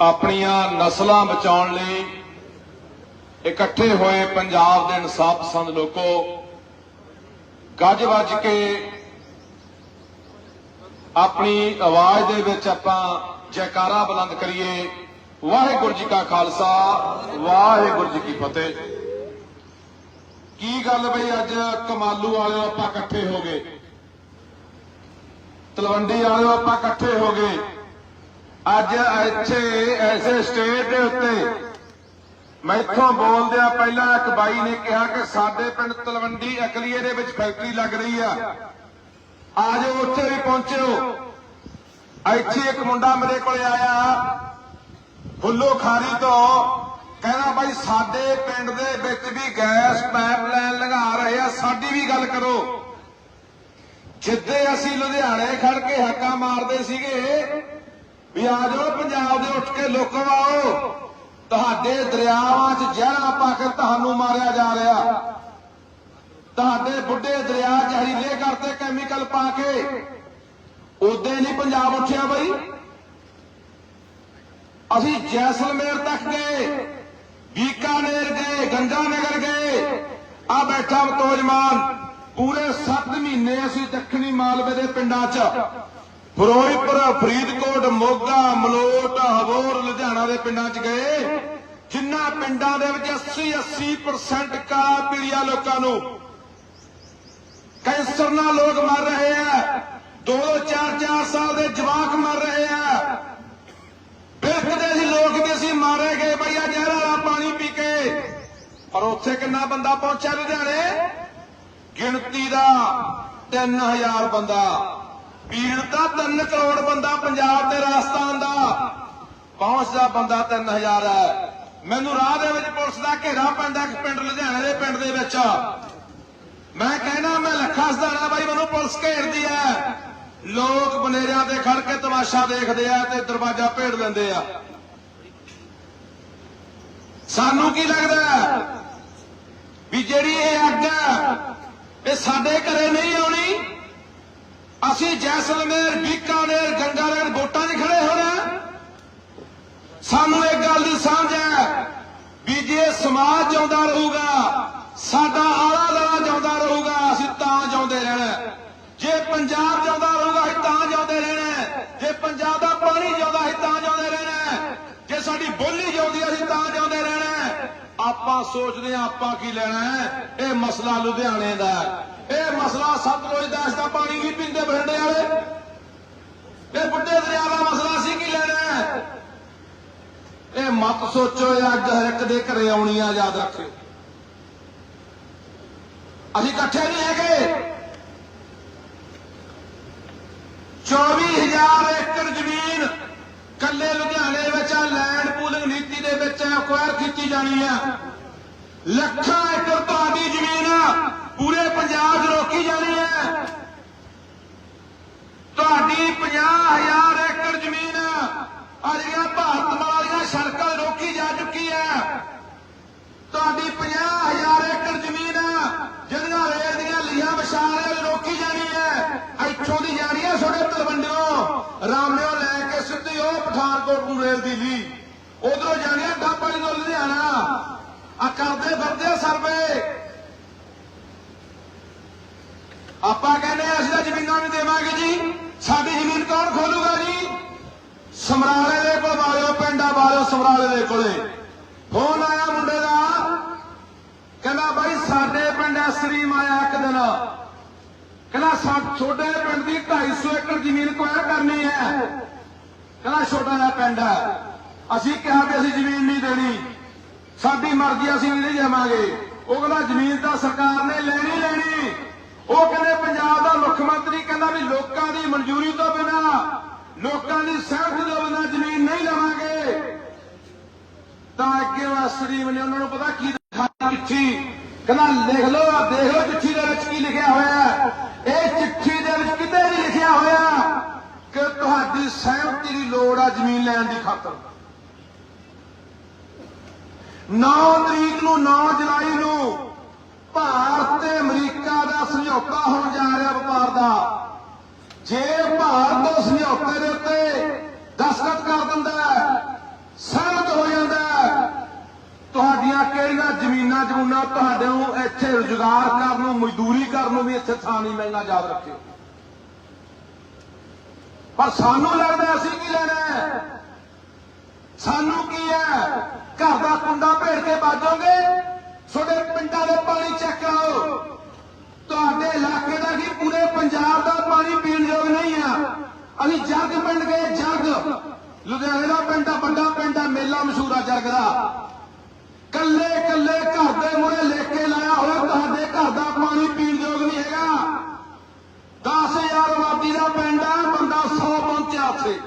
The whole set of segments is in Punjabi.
ਆਪਣੀਆਂ ਨਸਲਾਂ ਬਚਾਉਣ ਲਈ ਇਕੱਠੇ ਹੋਏ ਪੰਜਾਬ ਦੇ ਇਨਸਾਫ ਪਸੰਦ ਲੋਕੋ, ਗੱਜ ਵੱਜ ਕੇ ਆਪਣੀ ਆਵਾਜ਼ ਦੇ ਵਿੱਚ ਆਪਾਂ ਜੈਕਾਰਾ ਬੁਲੰਦ ਕਰੀਏ। ਵਾਹਿਗੁਰੂ ਜੀ ਕਾ ਖਾਲਸਾ, ਵਾਹਿਗੁਰੂ ਜੀ ਕੀ ਫਤਿਹ। ਕੀ ਗੱਲ ਬਈ ਅੱਜ ਕਮਾਲੂ ਵਾਲਿਓ ਆਪਾਂ ਇਕੱਠੇ ਹੋ ਗਏ? ਤਲਵੰਡੀ ਵਾਲਿਓ ਆਪਾਂ ਇਕੱਠੇ ਹੋ ਗਏ। ਅੱਜ ਇੱਥੇ ਐਸੇ ਸਟੇਜ ਦੇ ਉੱਤੇ ਮੈਥੋਂ ਬੋਲਦਿਆਂ ਪਹਿਲਾਂ ਇੱਕ ਬਾਈ ਨੇ ਕਿਹਾ ਕਿ ਸਾਡੇ ਪਿੰਡ ਤਲਵੰਡੀ ਅਕਲੀਏ ਦੇ ਵਿੱਚ ਫੈਕਟਰੀ ਲੱਗ ਰਹੀ ਆ। ਆਜੋ ਉੱਥੇ ਵੀ ਪਹੁੰਚਿਓ। ਇੱਥੇ ਇੱਕ ਮੁੰਡਾ ਮੇਰੇ ਕੋਲ ਆਇਆ, ਫੁੱਲੋ ਖਾਰੀ ਤੋਂ, ਕਹਿੰਦਾ ਬਾਈ ਸਾਡੇ ਪਿੰਡ ਦੇ ਵਿੱਚ ਵੀ ਗੈਸ ਪਾਈਪਲਾਈਨ ਲਗਾ ਰਹੇ ਆ, ਸਾਡੀ ਵੀ ਗੱਲ ਕਰੋ। ਜਿੱਦੇ ਅਸੀਂ ਲੁਧਿਆਣੇ ਖੜ ਕੇ ਹੱਕਾ ਮਾਰਦੇ ਸੀਗੇ, ਵੀ ਆ ਜਾਓ ਪੰਜਾਬ ਦੇ ਉੱਠ ਕੇ ਲੋਕੋ ਆਓ ਤੁਹਾਡੇ ਦਰਿਆਵਾਂ 'ਚ ਜ਼ਹਿਰਾਂ ਪਾ ਕੇ ਤੁਹਾਨੂੰ ਮਾਰਿਆ ਜਾ ਰਿਹਾ। ਤੁਹਾਡੇ ਬੁੱਢੇ ਦਰਿਆ 'ਚ ਹਰੀਲੇ ਕਰਤੇ ਕੈਮੀਕਲ ਪਾ ਕੇ ਉਦੋਂ ਨਹੀਂ ਪੰਜਾਬ ਉੱਠਿਆ ਬਈ। ਅਸੀਂ ਜੈਸਲਮੇਰ ਤੱਕ ਗਏ, ਬੀਕਾਨੇਰ ਗਏ, ਗੰਗਾਨਗਰ ਗਏ। ਆ ਬੈਠਾ ਮਤੋਜਮਾਨ ਪੂਰੇ 7 ਮਹੀਨੇ ਅਸੀਂ ਦੱਖਣੀ ਮਾਲਵੇ ਦੇ ਪਿੰਡਾਂ 'ਚ। ਫਿਰੋਜ਼ਪੁਰ, ਫਰੀਦਕੋਟ, ਮੋਗਾ, ਮਲੋਟ, ਹਬੋਰ, ਲੁਧਿਆਣਾ ਦੇ ਪਿੰਡਾਂ 'ਚ ਗਏ। ਜਿਨ੍ਹਾਂ ਪਿੰਡਾਂ ਦੇ ਵਿੱਚ 80 80% ਕਾਲਾ ਪੀਲੀਆ ਲੋਕਾਂ ਨੂੰ ਕੈਂਸਰ ਨਾਲ ਲੋਕ ਮਰ ਰਹੇ ਆ। ਦੋ ਦੋ ਚਾਰ ਚਾਰ ਸਾਲ ਦੇ ਜਵਾਕ ਮਰ ਰਹੇ ਆ। ਬਿਲਕਦੇ ਸੀ ਲੋਕ ਵੀ ਅਸੀਂ ਮਾਰੇ ਗਏ ਬਈਆ ਜ਼ਹਿਰ ਵਾਲਾ ਪਾਣੀ ਪੀ ਕੇ। ਪਰ ਉੱਥੇ ਕਿੰਨਾ ਬੰਦਾ ਪਹੁੰਚਿਆ ਲੁਧਿਆਣੇ? ਗਿਣਤੀ ਦਾ 3000 ਬੰਦਾ। ਪੀੜਤਾ 3 ਕਰੋੜ ਬੰਦਾ ਪੰਜਾਬ ਤੇ ਰਾਜਸਥਾਨ ਦਾ। ਪਹੁੰਚਦਾ ਬੰਦਾ 3000 ਹੈ ਮੈਨੂੰ ਰਾਹ ਦੇ ਵਿੱਚ ਪੁਲਿਸ ਦਾ ਘੇਰਾ ਪੈਂਦਾ ਇੱਕ ਪਿੰਡ ਲੁਧਿਆਣੇ ਦੇ ਪਿੰਡ ਦੇ ਵਿੱਚ। ਮੈਂ ਕਹਿਣਾ, ਮੈਂ ਲੱਖਾਂ ਸਦਾਣਾ ਬਾਈ, ਮੈਨੂੰ ਪੁਲਿਸ ਘੇਰਦੀ ਹੈ। ਲੋਕ ਬਨੇਰਿਆਂ ਤੇ ਖੜ ਕੇ ਤਮਾਸ਼ਾ ਦੇਖਦੇ ਆ ਤੇ ਦਰਵਾਜ਼ਾ ਭੇੜ ਲੈਂਦੇ ਆ। ਸਾਨੂੰ ਕੀ ਲੱਗਦਾ ਵੀ ਜਿਹੜੀ ਇਹ ਅੱਗ ਹੈ, ਇਹ ਸਾਡੇ ਘਰੇ ਨਹੀਂ ਆਉਣੀ? ਅਸੀਂ ਜੈਸਲਮੇਰ, ਬੀਕਾਨੇਰ, ਗੰਗਾਨਗਰ ਵੋਟਾਂ 'ਚ ਖੜੇ ਹੋਣਾ ਸਾਨੂੰ ਇਹ ਗੱਲ ਦੀ ਸਮਝ ਹੈ ਵੀ ਜੇ ਸਮਾਜ ਜਿਉਂਦਾ ਰਹੂਗਾ, ਸਾਡਾ ਆਲਾ ਦਾਲਾ ਜਿਉਂਦਾ ਰਹੂਗਾ, ਅਸੀਂ ਤਾਂ ਜਿਉਂਦੇ ਰਹਿਣਾ ਜੇ ਪੰਜਾਬ ਜਿਉਂਦਾ ਰਹੂਗਾ ਅਸੀਂ ਤਾਂ ਜਿਉਂਦੇ ਰਹਿਣਾ ਜੇ ਪੰਜਾਬ ਦਾ ਪਾਣੀ ਜਿਉਂਦਾ ਅਸੀਂ ਤਾਂ ਜਿਉਂਦੇ ਰਹਿਣਾ ਜੇ ਸਾਡੀ ਬੋਲੀ ਜਿਉਂਦੀ ਅਸੀਂ ਤਾਂ ਜਿਉਂਦੇ ਰਹਿਣਾ ਆਪਾਂ ਸੋਚਦੇ ਹਾਂ, ਆਪਾਂ ਕੀ ਲੈਣਾ ਹੈ? ਇਹ ਮਸਲਾ ਲੁਧਿਆਣੇ ਦਾ ਇਹ ਮਸਲਾ ਸਤਲੁਜ ਦਾ ਇਸ ਦਾ ਪਾਣੀ ਨਹੀਂ ਪੀਂਦੇ ਬਠਿੰਡੇ ਵਾਲੇ। ਇਹ ਬੁੱਢੇ ਦਰਿਆ ਦਾ ਮਸਲਾ ਸੀ ਕੀ ਲੈਣਾ ਇਹ ਮਤ ਸੋਚੋ ਅੱਜ ਹਰ ਇੱਕ ਦੇ ਘਰੇ ਆਉਣੀ ਆ, ਯਾਦ ਰੱਖਿਓ। ਅਸੀਂ ਇਕੱਠੇ ਨਹੀਂ ਹੈਗੇ। 24000 ਏਕੜ ਜ਼ਮੀਨ ਕੱਲੇ ਲੁਧਿਆਣੇ ਦੇ ਕੀਤੀ ਜਾਣੀ ਆ। ਲੱਖਾਂ ਏਕੜ ਤੁਹਾਡੀ ਜ਼ਮੀਨ ਆ। ਪੂਰੇ ਪੰਜਾਬ 'ਚ ਰੋਕੀ ਜਾਣੀ ਹੈ ਤੁਹਾਡੀ 50000 ਏਕੜ ਜ਼ਮੀਨ ਆ। ਜਿਹੜੀਆਂ ਭਾਰਤ ਵਾਲੀਆਂ ਸੜਕਾਂ ਰੋਕੀ ਜਾ ਚੁੱਕੀ ਹੈ ਤੁਹਾਡੀ 50000 ਏਕੜ ਜ਼ਮੀਨ ਜਿਹੜੀਆਂ ਰੇਲ ਦੀਆਂ ਲੀਹਾਂ ਵਿਛਾ ਰਹੇ ਰੋਕੀ ਜਾਣੀ ਹੈ ਇੱਥੋਂ ਦੀ ਜਾਣੀ ਹੈ ਤੁਹਾਡੇ ਤਲਵੰਡੀਆਂ ਰਾਮਿਓ ਲੈ ਕੇ ਸਿੱਧੀ ਉਹ ਪਠਾਨਕੋਟ ਨੂੰ ਰੇਲ ਦੀ ਲੀ ਉਧਰੋਂ ਜਾਣੀ ਹੈ ਡੱਬਾਲੀ ਤੋਂ ਲੁਧਿਆਣਾ। ਆ ਕਰਦੇ ਫਿਰਦੇ ਸਰਵੇ। ਆਪਾਂ ਕਹਿੰਦੇ ਹਾਂ, ਅਸੀਂ ਤਾਂ ਜ਼ਮੀਨਾਂ ਨਹੀਂ ਦੇਵਾਂਗੇ ਜੀ। ਸਾਡੀ ਜ਼ਮੀਨ ਕੌਣ ਖੋਲੂਗਾ ਜੀ? ਸਮਰਾਲੇ ਦੇ ਕੋਲ ਵਾਲਿਓ ਪਿੰਡਾਂ ਵਾਲਿਓ ਸਮਰਾਲੇ ਦੇ ਕੋਲੇ। ਫੋਨ ਆਇਆ ਮੁੰਡੇ ਦਾ। ਕਹਿੰਦਾ ਬਾਈ ਸਾਡੇ ਪਿੰਡ ਐਸਰੀਮ ਆਇਆ ਇੱਕ ਦਿਨ। ਕਹਿੰਦਾ ਸਾ ਛੋਟੇ ਪਿੰਡ ਦੀ 250 ਏਕੜ ਜ਼ਮੀਨ ਕੁਆਇਰ ਕਰਨੀ ਹੈ। ਕਹਿੰਦਾ ਛੋਟਾ ਜਿਹਾ ਪਿੰਡ ਹੈ। ਅਸੀਂ ਕਿਹਾ ਕਿ ਅਸੀਂ ਜ਼ਮੀਨ ਨਹੀਂ ਦੇਣੀ। ਸਾਡੀ ਮਰਜ਼ੀ ਅਸੀਂ ਨਹੀਂ ਜਾਵਾਂਗੇ ਉਹ ਕਹਿੰਦਾ, ਜ਼ਮੀਨ ਤਾਂ ਸਰਕਾਰ ਨੇ ਲੈਣੀ ਲੈਣੀ। ਉਹ ਕਹਿੰਦੇ, ਪੰਜਾਬ ਦਾ ਮੁੱਖ ਮੰਤਰੀ ਕਹਿੰਦਾ ਵੀ ਲੋਕਾਂ ਦੀ ਮਨਜ਼ੂਰੀ ਤੋਂ ਬਿਨਾ, ਲੋਕਾਂ ਦੀ ਸਹਿਮਤੀ ਤੋਂ ਬਿਨਾ ਜ਼ਮੀਨ ਨਹੀਂ ਲਵਾਂਗੇ। ਤਾਂ ਅੱਗੇ ਉਹ ਅਸਰੀਮ ਨੇ ਉਹਨਾਂ ਨੂੰ ਪਤਾ ਕੀ ਦਿਖਾਇਆ ਚਿੱਠੀ? ਕਹਿੰਦਾ, ਲਿਖ ਲਓ, ਆਹ ਦੇਖ ਲਓ ਚਿੱਠੀ ਦੇ ਵਿੱਚ ਕੀ ਲਿਖਿਆ ਹੋਇਆ ਹੈ। ਇਹ ਚਿੱਠੀ ਦੇ ਵਿੱਚ ਕਿਤੇ ਨਹੀਂ ਲਿਖਿਆ ਹੋਇਆ ਕਿ ਤੁਹਾਡੀ ਸਹਿਮਤੀ ਦੀ ਲੋੜ ਆ ਜ਼ਮੀਨ ਲੈਣ ਦੀ ਖਾਤਰ। 9 ਤਰੀਕ ਨੂੰ 9 ਜੁਲਾਈ ਨੂੰ। ਭਾਰਤ ਤੇ ਅਮਰੀਕਾ ਦਾ ਸਮਝੌਤਾ ਹੋਣ ਜਾ ਰਿਹਾ ਵਪਾਰ ਦਾ। ਜੇ ਭਾਰਤ ਉਸ ਸਮਝੌਤੇ ਦੇ ਉੱਤੇ ਦਸਤਖਤ ਕਰ ਦਿੰਦਾ ਸਹਿਮਤ ਹੋ ਜਾਂਦਾ ਤੁਹਾਡੀਆਂ ਕਿਹੜੀਆਂ ਜ਼ਮੀਨਾਂ, ਜਮੂਨਾਂ ਤੁਹਾਡੇ ਨੂੰ ਇੱਥੇ ਰੁਜ਼ਗਾਰ ਕਰਨ ਨੂੰ, ਮਜ਼ਦੂਰੀ ਕਰਨ ਨੂੰ ਵੀ ਇੱਥੇ ਥਾਂ ਨਹੀਂ ਮਿਲਣਾ, ਯਾਦ ਰੱਖਿਓ। ਪਰ ਸਾਨੂੰ ਲੱਗਦਾ ਅਸੀਂ ਕੀ ਲੈਣਾ ਸਾਨੂੰ ਕੀ ਹੈ? ਘਰ ਦਾ ਕੁੰਡਾ ਭੇੜ ਕੇ ਬਾਜੋਗੇ ਤੁਹਾਡੇ ਪਿੰਡਾਂ ਦੇ ਪਾਣੀ ਚੈੱਕ ਕਰਾਓ। ਤੁਹਾਡੇ ਇਲਾਕੇ ਦਾ ਕੀ ਪੂਰੇ ਪੰਜਾਬ ਦਾ ਪਾਣੀ ਪੀਣ ਯੋਗ ਨਹੀਂ ਆ। ਅਸੀਂ ਜੱਗ ਪਿੰਡ ਗਏ, ਜੱਗ। ਲੁਧਿਆਣੇ ਦਾ ਪਿੰਡ ਆ, ਵੱਡਾ ਪਿੰਡ ਆ, ਮੇਲਾ ਮਸ਼ਹੂਰ ਆ ਜੱਗ ਦਾ। ਕੱਲੇ ਕੱਲੇ ਘਰ ਦੇ ਮੂਹਰੇ ਲਿਖ ਕੇ ਲਾਇਆ ਹੋਇਆ, ਤੁਹਾਡੇ ਘਰ ਦਾ ਪਾਣੀ ਪੀਣ ਯੋਗ ਨਹੀਂ ਹੈਗਾ। 10000 ਆਬਾਦੀ ਦਾ ਪਿੰਡ ਆ, ਬੰਦਾ 100 ਪਹੁੰਚਿਆ ਉੱਥੇ।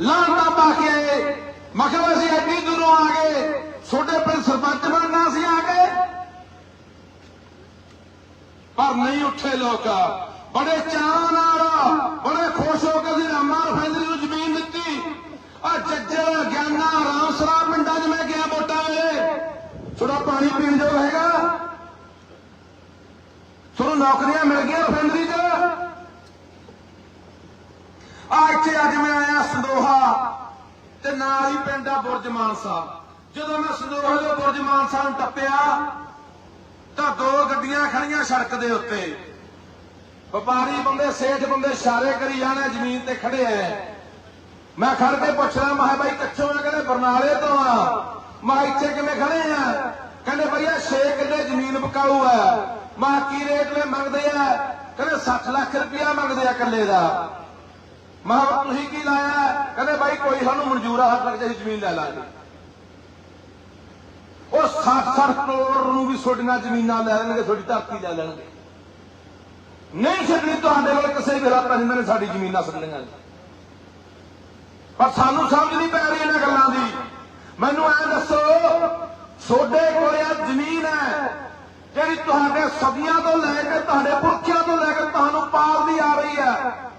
ਲਾਂਟਾ ਪਾ ਕੇ ਆਏ। ਮੈਂ ਕਿਹਾ ਅਸੀਂ ਐਡੀ ਦੂਰੋਂ ਆ ਗਏ ਛੋਟੇ ਪਿੰਡ ਸਰਪੰਚ ਬਣਨਾ ਸੀ ਆ ਗਏ ਪਰ ਨਹੀਂ ਉੱਠੇ ਲੋਕ। ਬੜੇ ਚਾਅ ਨਾਲ, ਬੜੇ ਖੁਸ਼ ਹੋ ਕੇ ਅਸੀਂ ਰਾਮਾ ਰਫੈਂਦਰੀ ਨੂੰ ਜ਼ਮੀਨ ਦਿੱਤੀ। ਆ ਜੱਜਰ ਗਿਆਨਾ, ਰਾਮ ਸਰਾ ਪਿੰਡਾਂ 'ਚ ਮੈਂ ਗਿਆ ਵੋਟਾਂ ਵੇਲੇ। ਥੋੜਾ ਪਾਣੀ ਪੀਣ ਜੋ ਹੈਗਾ। ਤੁਹਾਨੂੰ ਨੌਕਰੀਆਂ ਮਿਲ ਗਈਆਂ ਰਫੈਂਦਰੀ 'ਚ। ਆ ਇੱਥੇ ਅੱਜ ਮੈਂ ਆਇਆ ਸੰਦੋਹਾ। ਤੇ ਨਾਲ ਹੀ ਪਿੰਡ ਆ ਬੁਰਜ ਮਾਨਸਾ। ਜਦੋਂ ਮੈਂ ਸੰਦੋਹਾ ਤੋਂ ਬੁਰਜ ਮਾਨਸਾ ਨੂੰ ਟੱਪਿਆ, ਤਾਂ ਦੋ ਗੱਡੀਆਂ ਖੜੀਆਂ ਸੜਕ ਦੇ ਉੱਤੇ। ਵਪਾਰੀ ਬੰਦੇ, ਸੇਠ ਬੰਦੇ ਇਸ਼ਾਰੇ ਕਰੀ ਜਾਣੇ, ਜ਼ਮੀਨ ਤੇ ਖੜੇ ਐ। ਮੈਂ ਖੜ ਕੇ ਪੁੱਛਣਾ ਮੈਂ ਕਿਹਾ ਬਾਈ, ਕਿੱਥੋਂ ਆ? ਕਹਿੰਦੇ ਬਰਨਾਲੇ ਤੋਂ ਆ। ਮੈਂ ਇੱਥੇ ਕਿਵੇਂ ਖੜੇ ਆ? ਕਹਿੰਦੇ ਭਈਆ 6 ਕਿੱਲੇ ਜ਼ਮੀਨ ਬਕਾਊ ਆ ਮੈਂ ਕਿਹਾ, ਕੀ ਰੇਟ ਨੇ ਮੰਗਦੇ ਆ? ਕਹਿੰਦੇ 60 ਲੱਖ ਰੁਪਇਆ ਮੰਗਦੇ ਆ ਇਕੱਲੇ ਦਾ। ਮਹਾਂ ਤੁਸੀਂ ਕੀ ਲਾਇਆ ਕਹਿੰਦੇ ਬਾਈ ਕੋਈ ਸਾਨੂੰ ਮਨਜ਼ੂਰ ਆ ਹੱਥ ਲੱਗ ਜਾਈ ਜ਼ਮੀਨ ਲੈ ਲਾਂਗੇ। ਉਹ 60-60 ਕਰੋੜ ਨੂੰ ਵੀ ਤੁਹਾਡੀਆਂ ਜ਼ਮੀਨਾਂ ਲੈ ਲੈਣਗੇ, ਤੁਹਾਡੀ ਧਰਤੀ ਲੈ ਲੈਣਗੇ। ਨਹੀਂ ਛੱਡਣੀ ਤੁਹਾਡੇ ਕੋਲ ਕਿਸੇ ਵੀ ਹਾਲਾਤਾਂ ਜਿੰਨਾਂ ਨੇ ਸਾਡੀ ਜ਼ਮੀਨਾਂ ਛੱਡਣੀਆਂ ਪਰ ਸਾਨੂੰ ਸਮਝ ਨਹੀਂ ਪੈ ਰਹੀ ਇਹਨਾਂ ਗੱਲਾਂ ਦੀ। ਮੈਨੂੰ ਐ ਦੱਸੋ, ਤੁਹਾਡੇ ਕੋਲ ਇਹ ਜ਼ਮੀਨ ਹੈ, ਜਿਹੜੀ ਤੁਹਾਡੇ ਸਦੀਆਂ ਤੋਂ ਲੈ ਕੇ ਤੁਹਾਡੇ ਪੁਰਖਿਆਂ ਤੋਂ ਲੈ ਕੇ ਤੁਹਾਨੂੰ ਪਾਲਦੀ ਆ ਰਹੀ ਹੈ।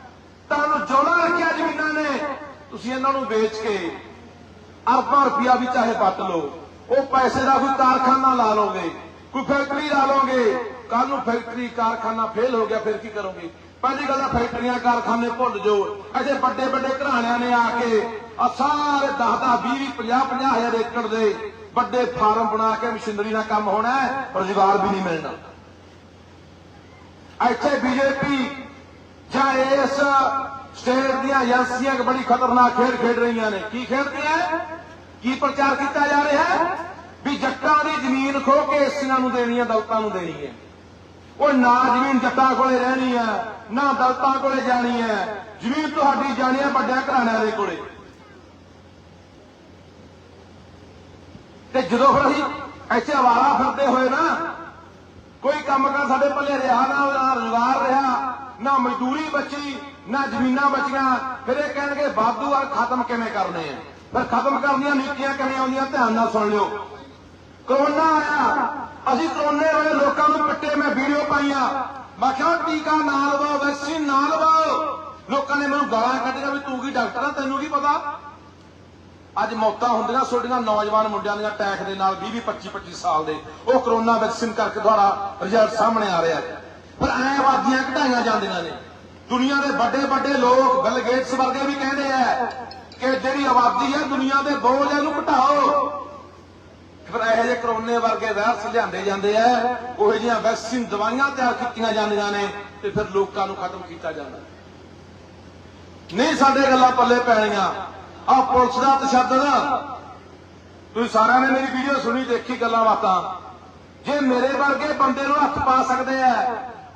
ਤੁਹਾਨੂੰ ਜੋੜਾ ਰੱਖਿਆ ਜ਼ਮੀਨਾਂ ਨੇ। ਤੁਸੀਂ ਇਹਨਾਂ ਨੂੰ ਵੇਚ ਕੇ ਅਰਬਾਂ ਰੁਪਇਆ ਵੀ ਚਾਹੇ ਪੱਟ ਲਓ। ਉਹ ਪੈਸੇ ਦਾ ਕੋਈ ਕਾਰਖਾਨਾ ਲਾ ਲਓਗੇ, ਕੋਈ ਫੈਕਟਰੀ ਲਾ ਲਓਗੇ। ਕੱਲ ਨੂੰ ਫੈਕਟਰੀ, ਕਾਰਖਾਨਾ ਫੇਲ ਹੋ ਗਿਆ, ਫਿਰ ਕੀ ਕਰੋਗੇ? ਪਹਿਲੀ ਗੱਲ ਫੈਕਟਰੀਆਂ, ਕਾਰਖਾਨੇ ਭੁੱਲ ਜਾਓ। ਅਜੇ ਵੱਡੇ ਵੱਡੇ ਘਰਾਣਿਆਂ ਨੇ ਆ ਕੇ ਆ ਸਾਰੇ 10 10 20 50 50 ਹਜ਼ਾਰ ਏਕੜ ਦੇ ਵੱਡੇ ਫਾਰਮ ਬਣਾ ਕੇ ਮਸ਼ੀਨਰੀ ਨਾਲ ਕੰਮ ਹੋਣਾ ਹੈ ਰੁਜ਼ਗਾਰ ਵੀ ਨਹੀਂ ਮਿਲਣਾ। ਇੱਥੇ ਬੀਜੇਪੀ ਜਾਂ ਇਸ ਸਟੇਟ ਦੀਆਂ ਏਜੰਸੀਆਂ ਬੜੀ ਖਤਰਨਾਕ ਖੇਡ ਖੇਡ ਰਹੀਆਂ ਨੇ। ਕੀ ਖੇਡਦੀਆਂ ਕੀ ਪ੍ਰਚਾਰ ਕੀਤਾ ਜਾ ਰਿਹਾ ਹੈ? ਵੀ ਜੱਟਾਂ ਦੀ ਜ਼ਮੀਨ ਖੋ ਕੇ ਏਸੀਆਂ ਨੂੰ ਦੇਣੀ ਹੈ, ਦਲਤਾਂ ਨੂੰ ਦੇਣੀ ਹੈ। ਉਹ ਨਾ ਜ਼ਮੀਨ ਜੱਟਾਂ ਕੋਲੇ ਰਹਿਣੀ ਹੈ, ਨਾ ਦਲਤਾਂ ਕੋਲੇ ਜਾਣੀ ਹੈ। ਜ਼ਮੀਨ ਤੁਹਾਡੀ ਜਾਣੀ ਹੈ ਵੱਡਿਆਂ ਘਰਾਣਿਆਂ ਦੇ ਕੋਲੇ। ਤੇ ਜਦੋਂ ਫਿਰ ਅਸੀਂ ਇੱਥੇ ਆਵਾਰਾ ਫਿਰਦੇ ਹੋਏ ਨਾ, ਕੋਈ ਕੰਮ ਕਰ ਸਾਡੇ ਪੱਲੇ ਰਿਹਾ ਨਾ ਰੁਜ਼ਗਾਰ ਰਿਹਾ ਨਾ ਮਜ਼ਦੂਰੀ ਬਚੀ, ਨਾ ਜ਼ਮੀਨਾਂ ਬਚੀਆਂ। ਫਿਰ ਇਹ ਕਹਿਣਗੇ ਵਾਧੂ ਆ ਖਤਮ ਕਿਵੇਂ ਕਰਨੇ ਆ? ਫਿਰ ਖਤਮ ਕਰਨ ਨੀਤੀਆਂ ਕਿਵੇਂ ਆਉਂਦੀਆਂ? ਧਿਆਨ ਨਾਲ ਸੁਣ ਲਿਓ। ਕਰੋਨਾ ਆਇਆ। ਅਸੀਂ ਕਰੋਨੇ ਵੇਲੇ ਲੋਕਾਂ ਨੂੰ ਪਿੱਟੇ, ਮੈਂ ਵੀਡੀਓ ਪਾਈਆਂ। ਮੈਂ ਕਿਹਾ, ਟੀਕਾ ਨਾ ਲਵਾਓ, ਵੈਕਸੀਨ ਨਾ ਲਵਾਓ। ਲੋਕਾਂ ਨੇ ਮੈਨੂੰ ਗਾਲਾਂ ਕੱਢੀਆਂ ਵੀ ਤੂੰ ਕੀ ਡਾਕਟਰ ਆ, ਤੈਨੂੰ ਕੀ ਪਤਾ? ਅੱਜ ਮੌਤਾਂ ਹੁੰਦੀਆਂ ਛੋਟੀਆਂ ਨੌਜਵਾਨ ਮੁੰਡਿਆਂ ਦੀਆਂ ਟੈਕ ਦੇ ਨਾਲ 20 25 25 ਸਾਲ ਦੇ। ਉਹ ਕਰੋਨਾ ਵੈਕਸੀਨ ਕਰਕੇ ਤੁਹਾਡਾ ਰਿਜ਼ਲਟ ਸਾਹਮਣੇ ਆ ਰਿਹਾ ਹੈ। ਪਰ ਐ ਆਬਾਦੀਆਂ ਘਟਾਈਆਂ ਜਾਂਦੀਆਂ ਨੇ। ਦੁਨੀਆ ਦੇ ਵੱਡੇ ਵੱਡੇ ਲੋਕ ਬਿਲ ਗੇਟਸ ਵਰਗੇ ਵੀ ਕਹਿੰਦੇ ਆ ਕਿ ਜਿਹੜੀ ਆਬਾਦੀ ਹੈ ਦੁਨੀਆ ਦੇ ਬੋਝ ਇਹਨੂੰ ਘਟਾਓ। ਫਿਰ ਇਹੋ ਜਿਹੇ ਕਰੋਨੇ ਵਰਗੇ ਵਾਇਰਸ ਲਿਆਂਦੇ ਜਾਂਦੇ ਆ, ਉਹ ਜਿਹੀਆਂ ਵੈਕਸੀਨ ਦਵਾਈਆਂ ਤਿਆਰ ਕੀਤੀਆਂ ਜਾਂਦੀਆਂ ਨੇ ਤੇ ਫਿਰ ਲੋਕਾਂ ਨੂੰ ਖਤਮ ਕੀਤਾ ਜਾਂਦਾ। ਨਹੀਂ, ਸਾਡੇ ਗੱਲਾਂ ਪੱਲੇ ਪੈਣੀਆਂ ਆ ਪੁਲਿਸ ਦਾ ਤਸ਼ੱਦਦ ਤੁਸੀਂ ਸਾਰਿਆਂ ਨੇ ਮੇਰੀ ਵੀਡੀਓ ਸੁਣੀ, ਦੇਖੀ ਗੱਲਾਂ ਬਾਤਾਂ। ਜੇ ਮੇਰੇ ਵਰਗੇ ਬੰਦੇ ਨੂੰ ਹੱਥ ਪਾ ਸਕਦੇ ਆ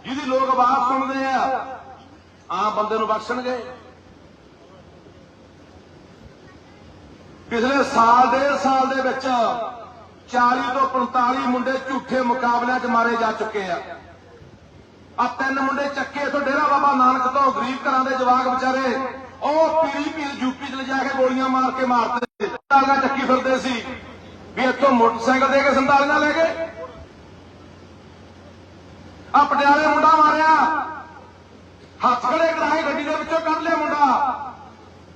ਜਿਹਦੀ ਲੋਕ ਆਵਾਜ਼ ਸੁਣਦੇ ਆ, ਆਮ ਬੰਦੇ ਨੂੰ ਬਖਸ਼ਣਗੇ। ਪਿਛਲੇ ਸਾਲ, ਡੇਢ ਸਾਲ ਦੇ ਵਿੱਚ 40 ਤੋਂ 45 ਮੁੰਡੇ ਝੂਠੇ ਮੁਕਾਬਲਿਆਂ 'ਚ ਮਾਰੇ ਜਾ ਚੁੱਕੇ ਆ। ਆ ਤਿੰਨ ਮੁੰਡੇ ਚੱਕੇ ਇਥੋਂ ਡੇਰਾ ਬਾਬਾ ਨਾਨਕ ਤੋਂ, ਗਰੀਬ ਘਰਾਂ ਦੇ ਜਵਾਕ ਵਿਚਾਰੇ, ਉਹ ਪੀਰੀ ਪੀਰ ਯੂਪੀ 'ਚ ਲਿਜਾ ਕੇ ਗੋਲੀਆਂ ਮਾਰ ਕੇ ਮਾਰਤੇ ਤਾਲੀਆਂ ਚੱਕੀ ਫਿਰਦੇ ਸੀ ਵੀ ਇੱਥੋਂ ਮੋਟਰਸਾਈਕਲ ਦੇ ਕੇ ਸੰਤਾਲੀਆਂ ਲੈ ਕੇ ਆ ਪਟਿਆਲੇ ਮੁੰਡਾ ਮਾਰਿਆ। ਹੱਥ ਖੜੇ ਕਰਾਏ, ਗੱਡੀ ਦੇ ਵਿੱਚੋਂ ਕੱਢ ਲਿਆ ਮੁੰਡਾ।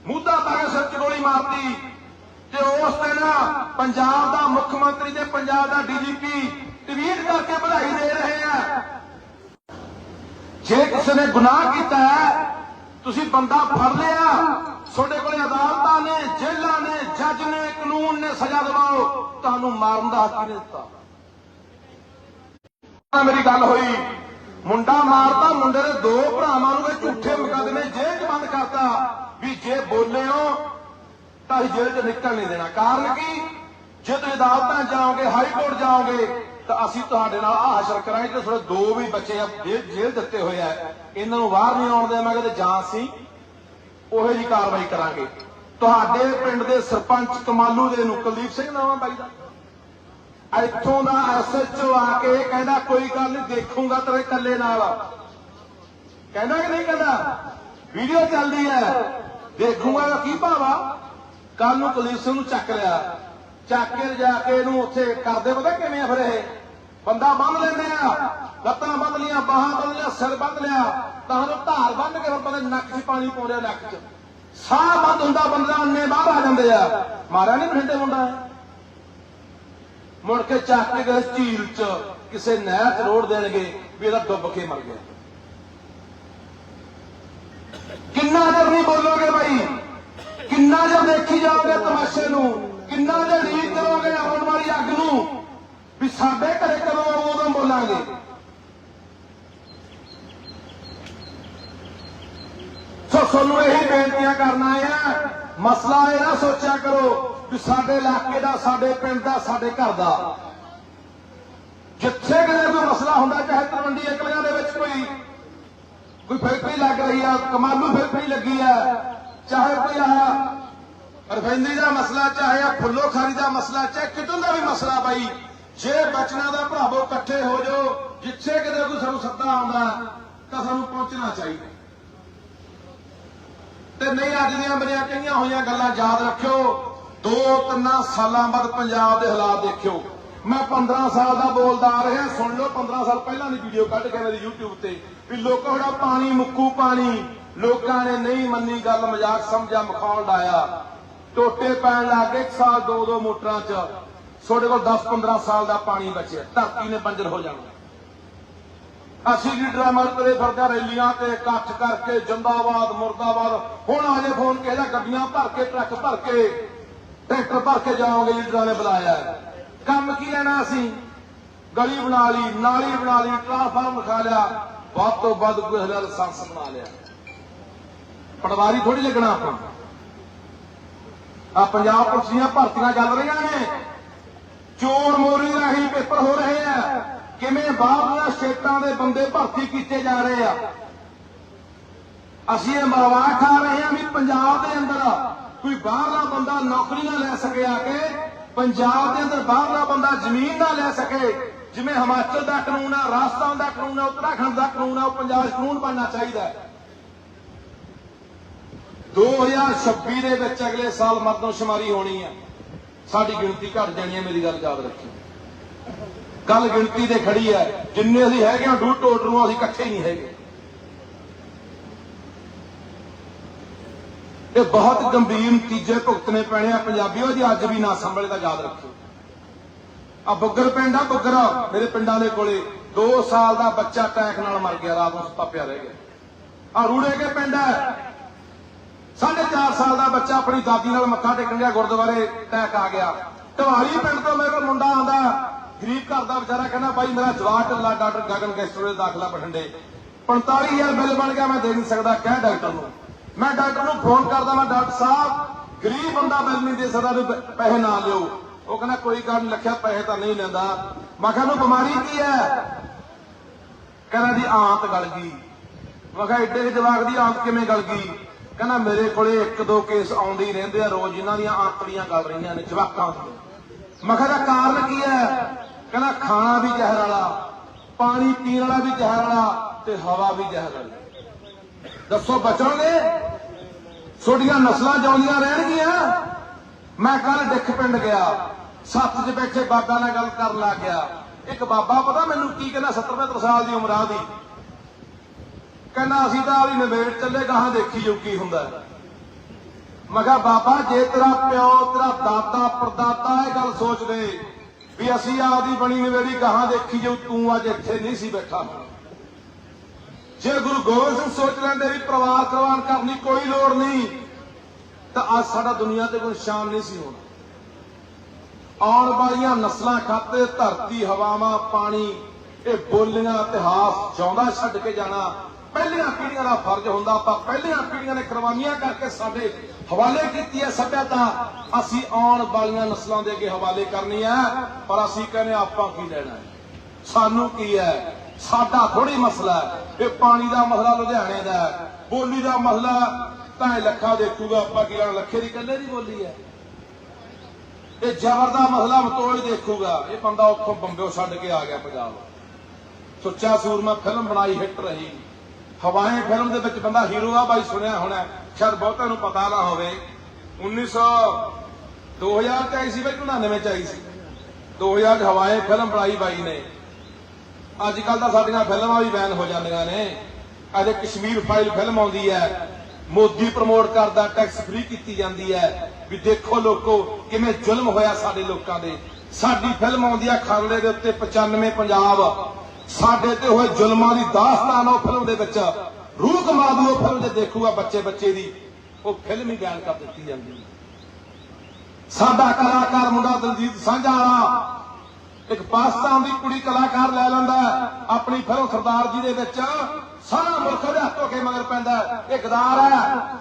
ਮੁੱਦਾ ਪਾ ਕੇ ਸਿਰ 'ਚ ਗੋਲੀ ਮਾਰਤੀ। ਤੇ ਉਸ ਦਿਨ ਪੰਜਾਬ ਦਾ ਮੁੱਖ ਮੰਤਰੀ ਤੇ ਪੰਜਾਬ ਦਾ ਡੀਜੀਪੀ ਟਵੀਟ ਕਰਕੇ ਵਧਾਈ ਦੇ ਰਹੇ ਆ। ਜੇ ਕਿਸੇ ਨੇ ਗੁਨਾਹ ਕੀਤਾ ਹੈ, ਤੁਸੀਂ ਬੰਦਾ ਫੜ ਲਿਆ। ਤੁਹਾਡੇ ਕੋਲੇ ਅਦਾਲਤਾਂ ਨੇ, ਜੇਲ੍ਹਾਂ ਨੇ, ਜੱਜ ਨੇ, ਕਾਨੂੰਨ ਨੇ ਸਜ਼ਾ ਦਿਵਾਓ। ਤੁਹਾਨੂੰ ਮਾਰਨ ਦਾ ਹੱਕ ਨਹੀਂ ਦਿੱਤਾ। ਨਾਲ ਮੇਰੀ ਗੱਲ ਹੋਈ। ਮੁੰਡਾ ਮਾਰਤਾ, ਮੁੰਡੇ ਦੇ ਦੋ ਭਰਾਵਾਂ ਨੂੰ ਇਹ ਝੂਠੇ ਮੁਕੱਦਮੇ ਜੇਲ੍ਹ 'ਚ ਬੰਦ ਕਰਤਾ। ਵੀ ਜੇ ਬੋਲੇ ਹੋ, ਤਾਂ ਅਸੀਂ ਜੇਲ੍ਹ 'ਚ ਨਿਕਲ ਨਹੀਂ ਦੇਣਾ। ਕਾਰਨ ਕੀ? ਜੇ ਤੁਸੀਂ ਅਦਾਲਤਾਂ ਜਾਓਗੇ, ਹਾਈ ਕੋਰਟ ਜਾਓਗੇ, ਤਾਂ ਅਸੀਂ ਤੁਹਾਡੇ ਨਾਲ ਆਹ ਹਾਸਲ ਕਰਾਂਗੇ ਕਿ ਤੁਹਾਡੇ ਦੋ ਵੀ ਬੱਚੇ ਆ ਜੇਲ੍ਹ ਜੇਲ੍ਹ ਦਿੱਤੇ ਹੋਏ ਆ। ਇਹਨਾਂ ਨੂੰ ਬਾਹਰ ਨਹੀਂ ਆਉਣ ਦੇਵਾਂਗੇ ਤੇ ਜਾਂ ਅਸੀਂ ਉਹੋ ਜੀ ਕਾਰਵਾਈ ਕਰਾਂਗੇ। ਤੁਹਾਡੇ ਪਿੰਡ ਦੇ ਸਰਪੰਚ ਕਮਾਲੂ ਦੇ ਨੂੰ ਕੁਲਦੀਪ ਸਿੰਘ ਨਾਮ ਆ ਬਾਈ ਦਾ। ਇੱਥੋਂ ਦਾ ਐਸਐਚਓ ਆ ਕੇ ਕਹਿੰਦਾ, ਕੋਈ ਗੱਲ ਨਹੀਂ ਦੇਖੂਗਾ ਤੇਰੇ ਇਕੱਲੇ ਨਾਲ। ਕਹਿੰਦਾ ਕਿ ਨਹੀਂ ਕਹਿੰਦਾ? ਵੀਡੀਓ ਚੱਲਦੀ ਹੈ। ਦੇਖੂਗਾ ਦਾ ਕੀ ਭਾਵਾ ਕੱਲ ਨੂੰ ਪੁਲਿਸ ਨੂੰ ਚੱਕ ਲਿਆ। ਚੱਕ ਕੇ ਜਾ ਕੇ ਇਹਨੂੰ ਉੱਥੇ ਕਰਦੇ, ਪਤਾ ਕਿਵੇਂ ਆ ਫਿਰ ਇਹ? ਬੰਦਾ ਬੰਨ ਲੈਂਦੇ ਆ। ਲੱਤਾਂ ਬੰਨ ਲੀਆਂ, ਬਾਹਾਂ ਬੰਨ ਲਿਆ, ਸਿਰ ਬੰਨ ਲਿਆ। ਤਾਂ ਜੋ ਧਾਰ ਬੰਨ ਕੇ ਹੁਣ ਪਤਾ ਨੱਕ 'ਚ ਪਾਣੀ ਪਾਉਂਦੇ ਆ, ਨੱਕ 'ਚ। ਸਾਹ ਬੰਦ ਹੁੰਦਾ, ਬੰਦਾ ਅੰਨੇ ਬਾਹਰ ਆ ਜਾਂਦੇ ਆ। ਮਾਰਿਆ ਨਹੀਂ ਬਠਿੰਡੇ ਮੁੰਡਾ। ਮੁੜ ਕੇ ਚੱਕ ਕੇ ਗਏ ਝੀਲ 'ਚ ਕਿਸੇ ਨਹਿਰ 'ਚ ਰੋੜ ਦੇਣਗੇ ਵੀ ਇਹਦਾ ਡੁੱਬ ਕੇ ਮਰ ਗਿਆ। ਕਿੰਨਾ ਚਿਰ ਨਹੀਂ ਬੋਲੋਗੇ ਬਾਈ? ਕਿੰਨਾ ਚਿਰ ਦੇਖੀ ਜਾਓਗੇ ਤਮਾਸ਼ੇ ਨੂੰ? ਕਿੰਨਾ ਚਿਰ ਰੀਤ ਕਰੋਗੇ ਆਉਣ ਵਾਲੀ ਅੱਗ ਨੂੰ? ਵੀ ਸਾਡੇ ਘਰੇ ਕਦੋਂ ਉਦੋਂ ਬੋਲਾਂਗੇ। ਸੋ ਤੁਹਾਨੂੰ ਇਹੀ ਬੇਨਤੀਆਂ ਕਰਨਾ ਆ ਮਸਲਾ ਇਹ ਨਾ ਸੋਚਿਆ ਕਰੋ ਵੀ ਸਾਡੇ ਇਲਾਕੇ ਦਾ, ਸਾਡੇ ਪਿੰਡ ਦਾ, ਸਾਡੇ ਘਰ ਦਾ। ਜਿੱਥੇ ਕਿਤੇ ਕੋਈ ਮਸਲਾ ਹੁੰਦਾ, ਚਾਹੇ ਤਲਵੰਡੀ ਇਕਲਿਆਂ ਦੇ ਵਿੱਚ ਕੋਈ ਕੋਈ ਫੈਕਟਰੀ ਲੱਗ ਰਹੀ ਆ, ਕਮਾਲੂ ਫੈਕਟਰੀ ਲੱਗੀ ਆ, ਚਾਹੇ ਕੋਈ ਆ ਰਿਫਾਈਨਰੀ ਦਾ ਮਸਲਾ, ਚਾਹੇ ਆ ਫੁੱਲੋ ਖਾਰੀ ਦਾ ਮਸਲਾ, ਚਾਹੇ ਕਿਤੋਂ ਦਾ ਵੀ ਮਸਲਾ ਬਾਈ, ਜੇ ਬਚਨਾ ਦਾ ਭਰਾਵੋ ਇਕੱਠੇ ਹੋ ਜਾਓ, ਜਿੱਥੇ ਕਿਤੇ ਕੋਈ ਸਾਨੂੰ ਸੱਦਾ ਆਉਂਦਾ, ਤਾਂ ਸਾਨੂੰ ਪਹੁੰਚਣਾ ਚਾਹੀਦਾ। ਤੇ ਨਹੀਂ ਅੱਜ ਦੀਆਂ ਮੇਰੀਆਂ ਕਹੀਆਂ ਹੋਈਆਂ ਗੱਲਾਂ ਯਾਦ ਰੱਖਿਓ। ਦੋ ਤਿੰਨਾਂ ਸਾਲਾਂ ਬਾਅਦ ਪੰਜਾਬ ਦੇ ਹਾਲਾਤ ਦੇਖਿਓ। ਮੈਂ 15 ਸਾਲ ਦਾ ਬੋਲਦਾ ਆ ਰਿਹਾ, ਸੁਣ ਲਓ 15 ਸਾਲ ਪਹਿਲਾਂ ਦੀ ਵੀਡੀਓ ਕੱਢ ਕੇ ਮੇਰੀ YouTube ਤੇ ਵੀ ਲੋਕਾਂ ਦਾ ਪਾਣੀ, ਮੁੱਕੂ ਪਾਣੀ। ਲੋਕਾਂ ਨੇ ਨਹੀਂ ਮੰਨੀ ਗੱਲ, ਮਜ਼ਾਕ ਸਮਝਿਆ, ਮਖੌਲ ਡਾਇਆ ਟੋਟੇ ਪੈਣ ਲੱਗ ਗਏ ਇੱਕ ਸਾਲ ਦੋ ਦੋ ਮੋਟਰਾਂ 'ਚ। ਤੁਹਾਡੇ ਕੋਲ 10 15 ਸਾਲ ਦਾ ਪਾਣੀ ਬਚਿਆ, ਧਰਤੀ ਨੇ ਬੰਜਰ ਹੋ ਜਾਣਾ। ਅਸੀਂ ਵੀ ਡਰਾਮਾ ਕਰੇ ਫਿਰਦਾ ਰੈਲੀਆਂ ਤੇ ਇਕੱਠ ਕਰਕੇ ਜਿੰਦਾਬਾਦ, ਮੁਰਦਾਬਾਦ। ਹੁਣ ਆਜੇ ਫੋਨ ਕਿਹਦਾ ਗੱਡੀਆਂ ਭਰ ਕੇ, ਟਰੱਕ ਭਰ ਕੇ, ਟਰੈਕਟਰ ਭਰ ਕੇ ਜਾਓਗੇ ਲੀਡਰਾਂ ਨੇ ਬੁਲਾਇਆ ਕੰਮ ਕੀ ਲੈਣਾ ਅਸੀਂ? ਗਲੀ ਬਣਾ ਲਈ, ਨਾਲੀ ਬਣਾ ਲਈ ਟ੍ਰਾਂਸਫਾਰਮ ਖਾ ਲਿਆ, ਵੱਧ ਤੋਂ ਵੱਧ ਕੋਈ ਹਜ਼ਾਰ ਲਾਇਸੈਂਸ ਬਣਾ ਲਿਆ। ਪਟਵਾਰੀ ਥੋੜੀ ਲੱਗਣਾ ਆਪਾਂ। ਆ ਪੰਜਾਬ ਪੁਲਿਸ ਦੀਆਂ ਭਰਤੀਆਂ ਚੱਲ ਰਹੀਆਂ ਨੇ। ਚੋਰ ਮੋਰੀ ਰਾਹੀਂ ਪੇਪਰ ਹੋ ਰਹੇ ਆ। ਕਿਵੇਂ ਬਾਹਰਲੀਆਂ ਸਟੇਟਾਂ ਦੇ ਬੰਦੇ ਭਰਤੀ ਕੀਤੇ ਜਾ ਰਹੇ ਆ? ਅਸੀਂ ਇਹ ਮਰਵਾ ਖਾ ਰਹੇ ਹਾਂ ਵੀ ਪੰਜਾਬ ਦੇ ਅੰਦਰ ਕੋਈ ਬਾਹਰਲਾ ਬੰਦਾ ਨੌਕਰੀ ਨਾ ਲੈ ਸਕੇ ਆ ਕੇ, ਪੰਜਾਬ ਦੇ ਅੰਦਰ ਬਾਹਰਲਾ ਬੰਦਾ ਜ਼ਮੀਨ ਨਾ ਲੈ ਸਕੇ। ਜਿਵੇਂ ਹਿਮਾਚਲ ਦਾ ਕਾਨੂੰਨ ਆ, ਰਾਜਸਥਾਨ ਦਾ ਕਾਨੂੰਨ ਆ, ਉੱਤਰਾਖੰਡ ਦਾ ਕਾਨੂੰਨ ਆ, ਉਹ ਪੰਜਾਬ ਕਾਨੂੰਨ ਬਣਨਾ ਚਾਹੀਦਾ ਹੈ। 2026 ਦੇ ਵਿੱਚ ਅਗਲੇ ਸਾਲ ਮਰਦਮਸ਼ੁਮਾਰੀ ਹੋਣੀ ਹੈ ਸਾਡੀ ਗਿਣਤੀ ਘਟ ਜਾਣੀ ਹੈ, ਮੇਰੀ ਗੱਲ ਯਾਦ ਰੱਖਿਓ ਗੱਲ ਗਿਣਤੀ ਤੇ ਖੜੀ ਹੈ। ਜਿੰਨੇ ਅਸੀਂ ਹੈਗੇ ਹਾਂ ਡੂ ਟੋਟ ਨੂੰ ਅਸੀਂ ਇਕੱਠੇ ਨਹੀਂ ਹੈਗੇ। ਇਹ ਬਹੁਤ ਗੰਭੀਰ ਨਤੀਜੇ ਭੁਗਤਣੇ ਪੈਣੇ ਆ। ਪੰਜਾਬੀਓ ਜੀ, ਅੱਜ ਵੀ ਨਾ ਸੰਭਲੇ ਤਾਂ ਯਾਦ ਰੱਖਿਓ। ਆ ਬੁੱਗਰ ਪਿੰਡ ਆ, ਬੁੱਗਰ ਮੇਰੇ ਪਿੰਡਾਂ ਦੇ ਕੋਲੇ 2 ਸਾਲ ਦਾ ਬੱਚਾ ਟੈਕ ਨਾਲ ਮਰ ਗਿਆ, ਰਾਤ ਨੂੰ ਸੁੱਤਾ ਪਿਆ ਰਹਿ ਗਿਆ। ਆ ਰੂੜੇ ਕੇ ਪਿੰਡ ਹੈ ਸਾਢੇ ਚਾਰ ਸਾਲ ਦਾ ਬੱਚਾ ਆਪਣੀ ਦਾਦੀ ਨਾਲ ਮੱਥਾ ਟੇਕਣ ਗਿਆ, ਗੁਰਦੁਆਰੇ ਟੈਕ ਆ ਗਿਆ। ਢਵਾਲੀ ਪਿੰਡ ਤੋਂ ਮੇਰੇ ਕੋਲ ਮੁੰਡਾ ਆਂਦਾ ਗਰੀਬ ਘਰ ਦਾ ਵਿਚਾਰਾ ਕਹਿੰਦਾ, ਬਾਈ, ਮੇਰਾ ਜਵਾਕ ਢੱਲਾ, ਡਾਕਟਰ ਗਗਨ ਗੈਸਟਰੋ ਦੇ ਦਾਖਲਾ ਬਠਿੰਡੇ 45000 ਬਿੱਲ ਬਣ ਗਿਆ, ਮੈਂ ਦੇ ਨਹੀਂ ਸਕਦਾ। ਕਹਿ ਡਾਕਟਰ ਨੂੰ। ਮੈਂ ਡਾਕਟਰ ਨੂੰ ਫੋਨ ਕਰਦਾ ਮੈਂ ਡਾਕਟਰ ਸਾਹਿਬ, ਗਰੀਬ ਬੰਦਾ ਬਿੱਲ ਨਹੀਂ ਦੇ ਸਕਦਾ, ਵੀ ਪੈਸੇ ਨਾ ਲਿਓ। ਉਹ ਕਹਿੰਦਾ, ਕੋਈ ਗੱਲ ਨਹੀਂ ਪੈਸੇ ਤਾਂ ਨਹੀਂ ਲੈਂਦਾ। ਮੈਂ ਕਿਹਾ ਨੂੰ ਬਿਮਾਰੀ ਕੀ ਹੈ ਕਹਿੰਦਾ ਦੀ ਆਂਤ ਗਲ ਗਈ। ਮੈਂ ਕਿਹਾ ਏਡੇ ਜਵਾਕ ਦੀ ਆਂਤ ਕਿਵੇਂ ਗਲ ਗਈ? ਕਹਿੰਦਾ, ਮੇਰੇ ਕੋਲੇ ਇੱਕ ਦੋ ਕੇਸ ਆਉਂਦੇ ਹੀ ਰਹਿੰਦੇ ਆ, ਰੋਜ਼ ਜਿਨ੍ਹਾਂ ਦੀਆਂ ਆਂਤੜੀਆਂ ਗਲ ਰਹੀਆਂ ਨੇ, ਜਵਾਕਾਂ ਦੀਆਂ। ਮੈਂ ਕਿਹਾ ਦਾ ਕਾਰਨ ਕੀ ਹੈ ਕਹਿੰਦਾ ਖਾਣਾ ਵੀ ਜ਼ਹਿਰ ਵਾਲਾ, ਪਾਣੀ ਪੀਣ ਵਾਲਾ ਵੀ ਜ਼ਹਿਰ ਵਾਲਾ ਤੇ ਹਵਾ ਵੀ ਜ਼ਹਿਰ ਵਾਲੀ। ਦੱਸੋ ਬਚੋਗੇ ਛੋਟੀਆਂ ਨਸਲਾਂ ਜਿਉਂਦੀਆਂ ਰਹਿਣਗੀਆਂ? ਮੈਂ ਕੱਲ ਡਿੱਖ ਪਿੰਡ ਗਿਆ, ਸੱਤ 'ਚ ਬੈਠੇ ਬਾਬਾ ਨਾਲ ਗੱਲ ਕਰਨ ਲੱਗ ਗਿਆ। ਇੱਕ ਬਾਬਾ ਪਤਾ ਮੈਨੂੰ ਕੀ ਕਹਿੰਦਾ 70 75 ਸਾਲ ਦੀ ਉਮਰ ਆ ਦੀ। ਕਹਿੰਦਾ, ਅਸੀਂ ਤਾਂ ਆਲੀ ਨਵੇੜ ਚੱਲੇ, ਗਾਹਾਂ ਦੇਖੀ ਜੋ ਕੀ ਹੁੰਦਾ ਹੈ। ਮੈਂ ਕਿਹਾ, ਬਾਬਾ, ਜੇ ਤੇਰਾ ਪਿਓ, ਤੇਰਾ ਦਾਤਾ ਪਰਦਾਦਾ ਇਹ ਗੱਲ ਸੋਚਦੇ ਵੀ ਅਸੀਂ ਆਪਦੀ ਬਣੀ ਨਵੇੜੀ ਗਾਹਾਂ ਦੇਖੀ ਜੇ ਤੂੰ ਅੱਜ ਇੱਥੇ ਨਹੀਂ ਸੀ ਬੈਠਾ ਜੇ ਗੁਰੂ ਗੋਬਿੰਦ ਸਿੰਘ ਸੋਚ ਲੈਂਦੇ ਵੀ ਪਰਿਵਾਰ ਕੁਰਬਾਨ ਕਰਨੀ ਕੋਈ ਲੋੜ ਨਹੀਂ, ਤਾਂ ਅੱਜ ਸਾਡਾ ਦੁਨੀਆ ਤੇ ਕੋਈ ਸ਼ਾਮ ਨਹੀਂ ਸੀ ਹੋਣਾ। ਆਉਣ ਵਾਲੀਆਂ ਨਸਲਾਂ ਖਾਤੇ, ਧਰਤੀ, ਹਵਾਵਾਂ, ਪਾਣੀ, ਇਹ ਬੋਲੀਆਂ ਇਤਿਹਾਸ ਜਿਉਂਦਾ ਛੱਡ ਕੇ ਜਾਣਾ ਪਹਿਲੀਆਂ ਪੀੜ੍ਹੀਆਂ ਦਾ ਫਰਜ਼ ਹੁੰਦਾ, ਆਪਾਂ ਪਹਿਲੀਆਂ ਪੀੜ੍ਹੀਆਂ ਨੇ ਕੁਰਬਾਨੀਆਂ ਕਰਕੇ ਸਾਡੇ ਹਵਾਲੇ ਕੀਤੀ ਹੈ ਸੱਭਿਅਤਾ। ਅਸੀਂ ਆਉਣ ਵਾਲੀਆਂ ਨਸਲਾਂ ਦੇ ਅੱਗੇ ਹਵਾਲੇ ਕਰਨੀ ਹੈ, ਪਰ ਅਸੀਂ ਕਹਿੰਦੇ ਆਪਾਂ ਕੀ ਲੈਣਾ ਹੈ? ਸਾਨੂੰ ਕੀ ਹੈ? ਸਾਡਾ ਥੋੜੀ ਮਸਲਾ ਹੈ। ਇਹ ਪਾਣੀ ਦਾ ਮਸਲਾ ਲੁਧਿਆਣੇ ਦਾ ਬੋਲੀ ਦਾ ਮਸਲਾ ਤਾਂ ਇਹ ਲੱਖਾ ਦੇਖੂਗਾ ਆਪਾਂ ਕੀ ਲੈਣਾ? ਲੱਖੇ ਦੀ ਕੱਲੇ ਦੀ ਬੋਲੀ ਹੈ। ਇਹ ਜ਼ਬਰ ਦਾ ਮਸਲਾ ਮਤੋੜ ਦੇਖੂਗਾ। ਇਹ ਬੰਦਾ ਉੱਥੋਂ ਬੰਬਿਓ ਛੱਡ ਕੇ ਆ ਗਿਆ ਪੰਜਾਬ। ਸੁੱਚਾ ਸੂਰਮਾ ਫਿਲਮ ਬਣਾਈ, ਹਿੱਟ ਰਹੀ। ਹਵਾਏ ਫਿਲਮ ਦੇ ਵਿੱਚ ਬੰਦਾ ਹੀਰੋ ਆ ਬਾਈ, ਸੁਣਿਆ ਹੋਣਾ। ਸ਼ਾਇਦ ਬਹੁਤਾਂ ਨੂੰ ਪਤਾ ਨਾ ਹੋਵੇ। 1900 2000 ਚ ਆਈ ਸੀ ਬਾਈ 99 ਚ ਆਈ ਸੀ। 2000 ਚ ਹਵਾਏ ਫਿਲਮ ਬਣਾਈ ਬਾਈ ਨੇ। ਅੱਜ ਕੱਲ ਤਾਂ ਸਾਡੀਆਂ ਫਿਲਮਾਂ ਵੀ ਬੈਨ ਹੋ ਜਾਂਦੀਆਂ ਨੇ। ਅਜੇ ਕਸ਼ਮੀਰ ਫਾਈਲ ਫਿਲਮ ਆਉਂਦੀ ਹੈ। ਮੋਦੀ ਪ੍ਰਮੋਟ ਕਰਦਾ ਟੈਕਸ ਫ੍ਰੀ ਕੀਤੀ ਜਾਂਦੀ ਹੈ। ਵੀ ਦੇਖੋ ਲੋਕੋ, ਕਿਵੇਂ ਜ਼ੁਲਮ ਹੋਇਆ ਸਾਡੇ ਲੋਕਾਂ ਦੇ। ਸਾਡੀ ਫਿਲਮ ਆਉਂਦੀ ਹੈ ਖਾਲੜੇ ਦੇ ਉੱਤੇ 95 ਪੰਜਾਬ। ਸਾਡੇ ਤੇ ਹੋਏ ਜ਼ੁਲਮਾਂ ਦੀ ਦਾਸਤਾਨ ਉਹ ਫਿਲਮ ਦੇ ਵਿੱਚ, ਰੂਹ ਕਮਾ ਦੂ, ਉਹ ਫਿਲਮ ਜੇ ਦੇਖੂਗਾ ਬੱਚੇ ਬੱਚੇ ਦੀ। ਉਹ ਫਿਲਮ ਹੀ ਬਿਆਨ ਕਰ ਦਿੱਤੀ ਜਾਂਦੀ। ਹੈ ਸਾਡਾ ਕਲਾਕਾਰ ਮੁੰਡਾ ਦਲਜੀਤ ਸਾਂਝਾ ਵਾਲਾ, ਇੱਕ ਪਾਕਿਸਤਾਨ ਦੀ ਕੁੜੀ ਕਲਾਕਾਰ ਲੈ ਲੈਂਦਾ ਆਪਣੀ ਫਿਲਮ ਸਰਦਾਰ ਜੀ ਦੇ ਵਿੱਚ। ਸਾਰਾ ਮੁਲਕ ਉਹਦੇ ਹੱਥੋਂ ਕੇ ਮਗਰ ਪੈਂਦਾ ਇਹ ਗਦਾਰ ਹੈ।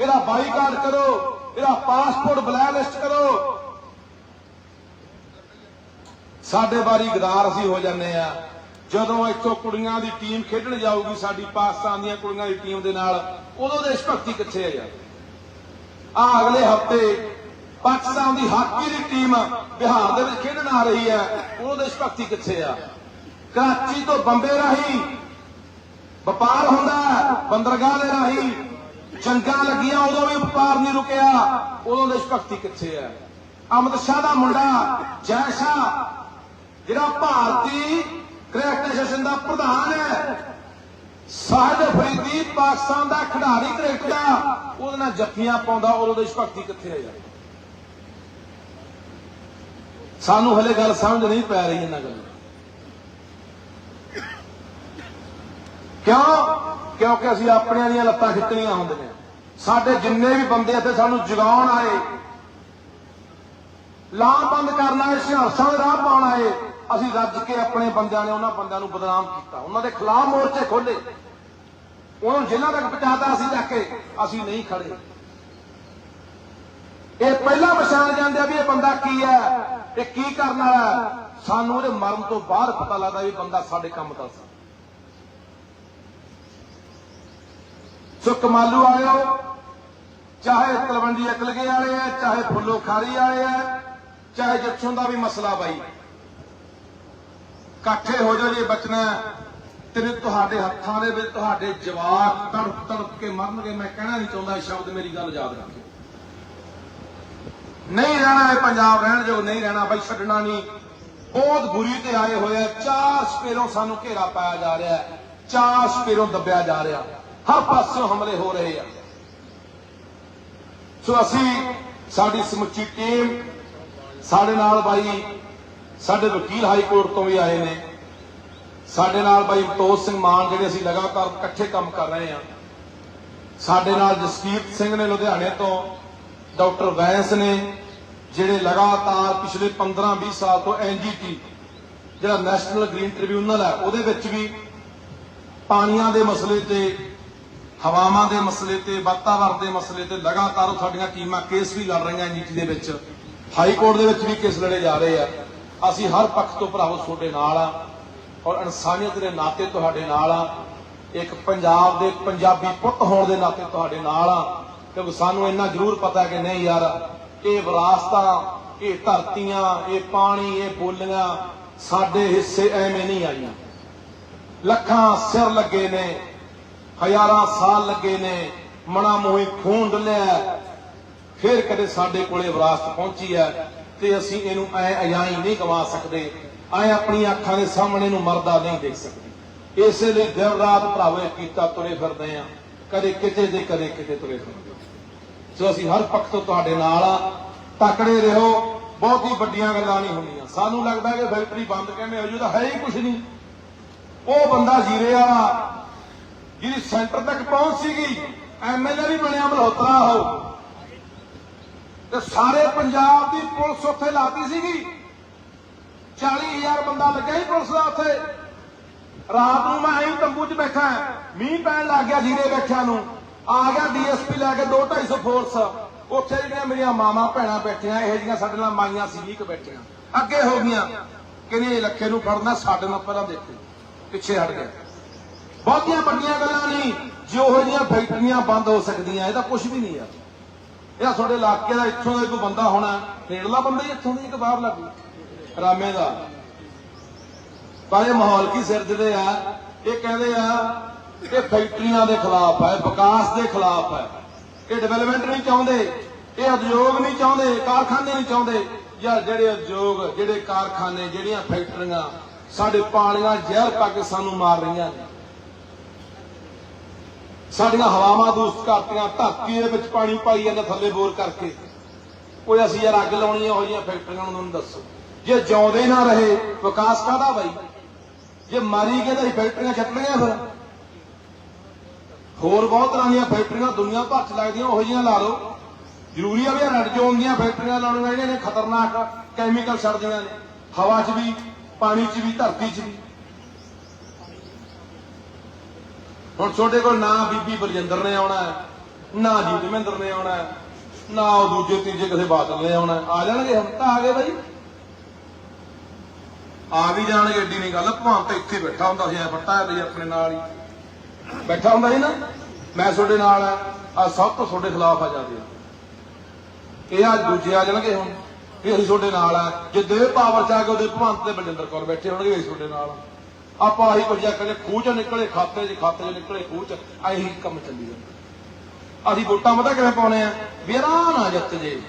ਇਹਦਾ ਬਾਈਕਾਟ ਕਰੋ, ਇਹਦਾ ਪਾਸਪੋਰਟ ਬਲੈਕਲਿਸਟ ਕਰੋ। ਸਾਡੇ ਵਾਰੀ ਗਦਾਰ ਅਸੀਂ ਹੋ ਜਾਂਦੇ ਆ ਜਦੋਂ ਇੱਥੋਂ ਕੁੜੀਆਂ ਦੀ ਟੀਮ ਖੇਡਣ ਜਾਊਗੀ, ਸਾਡੀ ਪਾਕਿਸਤਾਨ ਦੀਆਂ ਕੁੜੀਆਂ ਦੀ ਟੀਮ ਦੇ ਨਾਲ, ਉਦੋਂ ਦੇਸ਼ ਭਗਤੀ ਕਿੱਥੇ ਹੈ ਯਾਰ? ਆ ਅਗਲੇ ਹਫ਼ਤੇ ਪਾਕਿਸਤਾਨ ਦੀ ਹਾਕੀ ਦੀ ਟੀਮ ਬਿਹਾਰ ਦੇ ਵਿੱਚ ਖੇਡਣ ਆ ਰਹੀ ਹੈ ਉਹ ਦੇਸ਼ ਭਗਤੀ ਕਿੱਥੇ ਆ? ਕਰਾਚੀ ਤੋਂ ਬੰਬੇ ਰਾਹੀਂ ਵਪਾਰ ਹੁੰਦਾ ਬੰਦਰਗਾਹ ਦੇ ਰਾਹੀਂ ਜੰਗਾਂ ਲੱਗੀਆਂ, ਉਦੋਂ ਵੀ ਵਪਾਰ ਨਹੀਂ ਰੁਕਿਆ, ਉਦੋਂ ਦੇਸ਼ ਭਗਤੀ ਕਿੱਥੇ ਹੈ? ਅਮਿਤ ਸ਼ਾਹ ਦਾ ਮੁੰਡਾ ਜੈ ਸ਼ਾਹ, ਜਿਹੜਾ ਭਾਰਤੀ ਕ੍ਰਿਕਟ ਐਸੋਸੀਏਸ਼ਨ ਦਾ ਪ੍ਰਧਾਨ ਹੈ। ਸਾਹਦ ਫਰੀਦੀ ਪਾਕਿਸਤਾਨ ਦਾ ਖਿਡਾਰੀ ਕ੍ਰਿਕਟ ਦਾ। ਉਹਦੇ ਨਾਲ ਜੱਫੀਆਂ ਪਾਉਂਦਾ, ਉਦੋਂ ਦੇਸ਼ ਭਗਤੀ ਕਿੱਥੇ ਹੈ ਯਾਰ? ਸਾਨੂੰ ਹਲੇ ਗੱਲ ਸਮਝ ਨਹੀਂ ਪੈ ਰਹੀ ਇਹਨਾਂ ਗੱਲਾਂ। ਕਿਉਂ? ਕਿਉਂਕਿ ਅਸੀਂ ਆਪਣਿਆਂ ਦੀਆਂ ਲੱਤਾਂ ਖਿੱਚਣੀਆਂ ਹੁੰਦੀਆਂ ਸਾਡੇ ਜਿੰਨੇ ਵੀ ਬੰਦੇ ਇੱਥੇ ਸਾਨੂੰ ਜਗਾਉਣ ਆਏ ਲਾਮਬੰਦ ਕਰਨ ਆਏ ਸੰਘਰਸ਼ਾਂ ਦੇ ਰਾਹ ਪਾਉਣ ਆਏ ਅਸੀਂ ਰੱਜ ਕੇ ਆਪਣੇ ਬੰਦਿਆਂ ਨੇ ਉਹਨਾਂ ਬੰਦਿਆਂ ਨੂੰ ਬਦਨਾਮ ਕੀਤਾ। ਉਹਨਾਂ ਦੇ ਖਿਲਾਫ ਮੋਰਚੇ ਖੋਲੇ ਉਹਨਾਂ ਨੂੰ ਜੇਲ੍ਹਾਂ ਤੱਕ ਪਹੁੰਚਾਤਾ ਅਸੀਂ ਜਾ ਕੇ, ਅਸੀਂ ਨਹੀਂ ਖੜੇ। ਇਹ ਪਹਿਲਾਂ ਪਛਾਣ ਜਾਂਦੇ ਆ ਵੀ ਇਹ ਬੰਦਾ ਕੀ ਹੈ, ਇਹ ਕੀ ਕਰਨ ਵਾਲਾ ਸਾਨੂੰ ਉਹਦੇ ਮਰਨ ਤੋਂ ਬਾਅਦ ਪਤਾ ਲੱਗਦਾ ਵੀ ਬੰਦਾ ਸਾਡੇ ਕੰਮ ਦਾ ਸੀ। ਸੋ ਕਮਾਲੂ ਆਇਓ ਚਾਹੇ ਤਲਵੰਡੀ ਅਕਲਗੇ ਵਾਲੇ ਆ, ਚਾਹੇ ਫੁੱਲੋ ਖਾਰੀ ਵਾਲੇ ਆ, ਚਾਹੇ ਜੱਛੋਂ ਦਾ ਵੀ ਮਸਲਾ ਬਾਈ। ਇਕੱਠੇ ਹੋ ਜਾਓ ਜੇ ਬਚਣਾ ਤੇ ਤੁਹਾਡੇ ਹੱਥਾਂ ਦੇ ਵਿੱਚ ਤੁਹਾਡੇ ਜਵਾਕ ਤੜਪ ਤੜਪ ਕੇ ਮਰਨਗੇ। ਮੈਂ ਕਹਿਣਾ ਨਹੀਂ ਚਾਹੁੰਦਾ ਇਹ ਸ਼ਬਦ ਮੇਰੀ ਗੱਲ ਯਾਦ ਰੱਖਿਓ ਨਹੀਂ ਰਹਿਣਾ ਇਹ ਪੰਜਾਬ, ਰਹਿਣ ਜੋ ਨਹੀਂ ਰਹਿਣਾ ਬਾਈ ਛੱਡਣਾ ਨਹੀਂ। ਬਹੁਤ ਬੁਰੀ ਤੇ ਆਏ ਹੋਏ ਆ। ਚਾਰ ਸਪੇਰੋਂ ਸਾਨੂੰ ਘੇਰਾ ਪਾਇਆ ਜਾ ਰਿਹਾ ਹੈ। ਚਾਰ ਸਪੇਰੋਂ ਦੱਬਿਆ ਜਾ ਰਿਹਾ। ਹਰ ਪਾਸਿਓਂ ਹਮਲੇ ਹੋ ਰਹੇ ਆ। ਸੋ ਅਸੀਂ, ਸਾਡੀ ਸਮੁੱਚੀ ਟੀਮ, ਸਾਡੇ ਨਾਲ ਬਾਈ ਸਾਡੇ ਵਕੀਲ ਹਾਈ ਕੋਰਟ ਤੋਂ ਵੀ ਆਏ ਨੇ। ਸਾਡੇ ਨਾਲ ਬਾਈ ਮਤੋਜ ਸਿੰਘ ਮਾਨ ਜਿਹੜੇ ਅਸੀਂ ਲਗਾਤਾਰ ਇਕੱਠੇ ਕੰਮ ਕਰ ਰਹੇ ਹਾਂ। ਸਾਡੇ ਨਾਲ ਜਸਕੀਰਤ ਸਿੰਘ ਨੇ ਲੁਧਿਆਣੇ ਤੋਂ, ਡਾਕਟਰ ਵੈਂਸ ਨੇ, ਜਿਹੜੇ ਲਗਾਤਾਰ ਪਿਛਲੇ 15-20 ਸਾਲ ਤੋਂ ਐਨਜੀਟੀ ਜਿਹੜਾ ਨੈਸ਼ਨਲ ਗ੍ਰੀਨ ਟ੍ਰਿਬਿਊਨਲ ਹੈ, ਉਹਦੇ ਵਿੱਚ ਵੀ ਪਾਣੀਆਂ ਦੇ ਮਸਲੇ ਤੇ, ਹਵਾਵਾਂ ਦੇ ਮਸਲੇ ਤੇ ਵਾਤਾਵਰਣ ਦੇ ਮਸਲੇ ਤੇ ਲਗਾਤਾਰ ਸਾਡੀਆਂ ਟੀਮਾਂ ਕੇਸ ਵੀ ਲੜ ਰਹੀਆਂ ਐਨਜੀਟੀ ਦੇ ਵਿੱਚ। ਹਾਈ ਕੋਰਟ ਦੇ ਵਿੱਚ ਵੀ ਕੇਸ ਲੜੇ ਜਾ ਰਹੇ ਆ। ਅਸੀਂ ਹਰ ਪੱਖ ਤੋਂ ਭਰਾਵੋ ਤੁਹਾਡੇ ਨਾਲ ਆ ਔਰ ਇਨਸਾਨੀਅਤ ਦੇ ਨਾਤੇ ਤੁਹਾਡੇ ਨਾਲ ਆ। ਇੱਕ ਪੰਜਾਬ ਦੇ ਪੰਜਾਬੀ ਪੁੱਤ ਹੋਣ ਦੇ ਨਾਤੇ ਤੁਹਾਡੇ ਨਾਲ ਆ। ਕਿਉਂਕਿ ਸਾਨੂੰ ਇੰਨਾ ਜ਼ਰੂਰ ਪਤਾ ਕਿ ਨਹੀਂ ਯਾਰ, ਇਹ ਵਿਰਾਸਤਾਂ, ਇਹ ਧਰਤੀਆਂ, ਇਹ ਪਾਣੀ, ਇਹ ਬੋਲੀਆਂ ਸਾਡੇ ਹਿੱਸੇ ਐਵੇਂ ਨਹੀਂ ਆਈਆਂ। ਲੱਖਾਂ ਸਿਰ ਲੱਗੇ ਨੇ, ਹਜ਼ਾਰਾਂ ਸਾਲ ਲੱਗੇ ਨੇ, ਮਣਾ ਮੋਹੀ ਖੂਨ ਡੁੱਲਿਆ। ਫਿਰ ਕਦੇ ਸਾਡੇ ਕੋਲੇ ਵਿਰਾਸਤ ਪਹੁੰਚੀ ਹੈ। ਤੇ ਅਸੀਂ ਇਹਨੂੰ ਐ ਅਜਾਈ ਨਹੀਂ ਗਵਾ ਸਕਦੇ। ਐ ਆਪਣੀਆਂ ਅੱਖਾਂ ਦੇ ਸਾਹਮਣੇ ਨੂੰ ਮਰਦਾ ਨਹੀਂ ਦੇਖ ਸਕਦੇ। ਇਸੇ ਲਈ ਦਿਨ ਰਾਤ ਭਰਾਵੇ ਕੀਤਾ ਤੁਰੇ ਫਿਰਦੇ ਆ। ਕਦੇ ਕਿਤੇ ਦੇ, ਕਦੇ ਕਿਤੇ ਤੁਰੇ ਫਿਰਦੇ ਸੋ ਅਸੀਂ ਹਰ ਪੱਖ ਤੋਂ ਤੁਹਾਡੇ ਨਾਲ ਆ। ਤਕੜੇ ਰਹੋ। ਬਹੁਤ ਹੀ ਵੱਡੀਆਂ ਗੱਲਾਂ ਨਹੀਂ ਹੁੰਦੀਆਂ। ਸਾਨੂੰ ਲੱਗਦਾ ਕਿ ਫੈਕਟਰੀ ਬੰਦ ਕਹਿੰਦੇ ਹੋ ਜੂ ਤਾਂ ਹੈ ਹੀ ਕੁਝ ਨਹੀਂ। ਉਹ ਬੰਦਾ ਜੀਰੇ ਵਾਲਾ, ਜਿਹਦੀ ਸੈਂਟਰ ਤੱਕ ਪਹੁੰਚ ਸੀਗੀ। ਐਮਐਲਏ ਵੀ ਬਣਿਆ, ਮਲਹੋਤਰਾ ਉਹ। ਤੇ ਸਾਰੇ ਪੰਜਾਬ ਦੀ ਪੁਲਿਸ ਉੱਥੇ ਲਾਤੀ ਸੀਗੀ। 40000 ਬੰਦਾ ਲੱਗਿਆ ਸੀ ਪੁਲਿਸ ਦਾ ਉੱਥੇ। ਰਾਤ ਨੂੰ ਮੈਂ ਐਂ ਤੰਬੂ 'ਚ ਬੈਠਾ ਮੀਂਹ ਪੈਣ ਲੱਗ ਗਿਆ ਜੀਰੇ ਬੈਠਿਆਂ ਨੂੰ। ਆ ਗਿਆ ਡੀਐਸਪੀ ਲੈ ਕੇ 2 250 ਫੋਰਸ। ਉੱਥੇ ਜਿਹੜੀਆਂ ਮੇਰੀਆਂ ਮਾਮਾ ਭੈਣਾਂ ਬੈਠੀਆਂ, ਇਹੋ ਜਿਹੀਆਂ ਸਾਡੇ ਨਾਲ ਮਾਈਆਂ ਸੀ ਵੀ ਬੈਠੀਆਂ। ਅੱਗੇ ਹੋ ਗਈਆਂ। ਕਹਿੰਦੇ ਇਹ ਲੱਖੇ ਨੂੰ ਫੜਨਾ, ਸਾਡੇ ਨਾਲ ਪਹਿਲਾਂ ਦੇਖੋ। ਪਿੱਛੇ ਹਟ ਗਏ ਬਹੁਤੀਆਂ ਵੱਡੀਆਂ ਗੱਲਾਂ ਨਹੀਂ। ਜੋ ਹੋ ਜੀਆਂ ਫੈਕਟਰੀਆਂ ਬੰਦ ਹੋ ਸਕਦੀਆਂ ਇਹਦਾ ਤਾਂ ਕੁਝ ਵੀ ਨਹੀਂ ਯਾਰ ਇਹ ਤੁਹਾਡੇ ਇਲਾਕੇ ਦਾ, ਇੱਥੋਂ ਦਾ ਕੋਈ ਬੰਦਾ ਹੋਣਾ ਨੇੜਲਾ ਬੰਦਾ ਹੀ ਇੱਥੋਂ ਦਾ ਇੱਕ ਬਾਹਰ ਲੱਗੂ ਰਾਮੇ ਦਾ। ਪਰ ਇਹ ਮਾਹੌਲ ਕੀ ਸਿਰ ਜਿਹੜੇ ਆ? ਇਹ ਕਹਿੰਦੇ ਆ ਇਹ ਫੈਕਟਰੀਆਂ ਦੇ ਖਿਲਾਫ ਹੈ, ਵਿਕਾਸ ਦੇ ਖਿਲਾਫ ਹੈ। ਇਹ ਡਿਵੈਲਪਮੈਂਟ ਨਹੀਂ ਚਾਹੁੰਦੇ, ਇਹ ਉਦਯੋਗ ਨਹੀਂ ਚਾਹੁੰਦੇ, ਕਾਰਖਾਨੇ ਨਹੀਂ ਚਾਹੁੰਦੇ। ਜਾਂ ਜਿਹੜੇ ਉਦਯੋਗ, ਜਿਹੜੇ ਕਾਰਖਾਨੇ, ਜਿਹੜੀਆਂ ਫੈਕਟਰੀਆਂ ਸਾਡੇ ਪਾਣੀਆਂ ਜ਼ਹਿਰ ਪਾ ਕੇ ਸਾਨੂੰ ਮਾਰ ਰਹੀਆਂ ਨੇ। ਸਾਡੀਆਂ ਹਵਾਵਾਂ ਦੂਸ਼ਿਤ ਕਰਤੀਆਂ, ਧਰਤੀ ਦੇ ਵਿੱਚ ਪਾਣੀ ਪਾਈ ਜਾਂਦਾ ਥੱਲੇ ਬੋਰ ਕਰਕੇ। ਕੋਈ ਅਸੀਂ ਯਾਰ ਅੱਗ ਲਾਉਣੀ ਇਹੋ ਜਿਹੀਆਂ ਫੈਕਟਰੀਆਂ ਨੂੰ ਤੁਹਾਨੂੰ ਦੱਸੋ। ਜੇ ਜਿਉਂਦੇ ਨਾ ਰਹੇ, ਵਿਕਾਸ ਕਾਹਦਾ ਬਾਈ? ਜੇ ਮਾਰੀ ਗਏ ਤਾਂ ਫੈਕਟਰੀਆਂ ਛੱਡਣੀਆਂ ਫਿਰ। ਹੋਰ ਬਹੁਤ ਤਰ੍ਹਾਂ ਦੀਆਂ ਫੈਕਟਰੀਆਂ ਦੁਨੀਆ ਭਰ ਚ ਲੱਗਦੀਆਂ, ਉਹੋ ਜਿਹੀਆਂ ਲਾ ਲਓ। ਜ਼ਰੂਰੀ ਆ ਵੀ ਰੈੱਡ ਜ਼ੋਨ ਦੀਆਂ ਫੈਕਟਰੀਆਂ ਲਾਉਣੀਆਂ ਜਿਹੜੀਆਂ ਨੇ, ਖਤਰਨਾਕ ਕੈਮੀਕਲ ਛੱਡਦੀਆਂ ਨੇ। ਹਵਾ 'ਚ ਵੀ, ਪਾਣੀ 'ਚ ਵੀ, ਧਰਤੀ 'ਚ ਵੀ। ਹੁਣ ਤੁਹਾਡੇ ਕੋਲ ਨਾ ਬੀਬੀ ਬਲਜਿੰਦਰ ਨੇ ਆਉਣਾ ਨਾ ਜੀ ਧਰਮਿੰਦਰ ਨੇ ਆਉਣਾ ਨਾ ਉਹ ਦੂਜੇ ਤੀਜੇ ਕਿਸੇ ਬਾਦਲ ਨੇ ਆਉਣਾ ਆ ਜਾਣਗੇ ਹੁਣ ਤਾਂ ਆ ਗਏ ਬਾਈ। ਆ ਵੀ ਜਾਣਗੇ, ਏਡੀ ਨਹੀਂ ਗੱਲ। ਭਾਂ ਤਾਂ ਇੱਥੇ ਬੈਠਾ ਹੁੰਦਾ ਸੀ, ਐ ਫੱਟਾ ਲਈ ਆਪਣੇ ਨਾਲ ਹੀ। ਬੈਠਾ ਹੁੰਦਾ ਸੀ ਨਾ, ਮੈਂ ਤੁਹਾਡੇ ਨਾਲ ਆ ਆ ਸਭ ਤੋਂ ਤੁਹਾਡੇ ਖਿਲਾਫ ਆ ਜਾਂਦੇ ਇਹ ਅੱਜ ਦੂਜੇ ਆ ਜਾਣਗੇ ਹੁਣ, ਵੀ ਅਸੀਂ ਤੁਹਾਡੇ ਨਾਲ ਆ ਜੇ ਦੇ ਪਾਵਰ ਚ ਆ ਕੇ ਉਹਦੇ ਭਵੰਤ ਤੇ ਬਲਜਿੰਦਰ ਕੌਰ ਬੈਠੇ ਹੋਣਗੇ, ਵੀ ਅਸੀਂ ਤੁਹਾਡੇ ਨਾਲ ਆ। ਆਪਾਂ ਆਹੀ ਕੁਝ ਕਰੇ ਖੂਹ ਚੋਂ ਨਿਕਲੇ, ਖਾਤੇ 'ਚ ਖਾਤੇ 'ਚ ਨਿਕਲੇ, ਖੂਹ 'ਚ ਆਹੀ ਕੰਮ ਚੱਲੀ ਜਾਂਦਾ। ਅਸੀਂ ਵੋਟਾਂ ਪਤਾ ਕਿਵੇਂ ਪਾਉਣੇ ਆ? ਵੀ ਨਾ ਜਿੱਤ ਜੇ।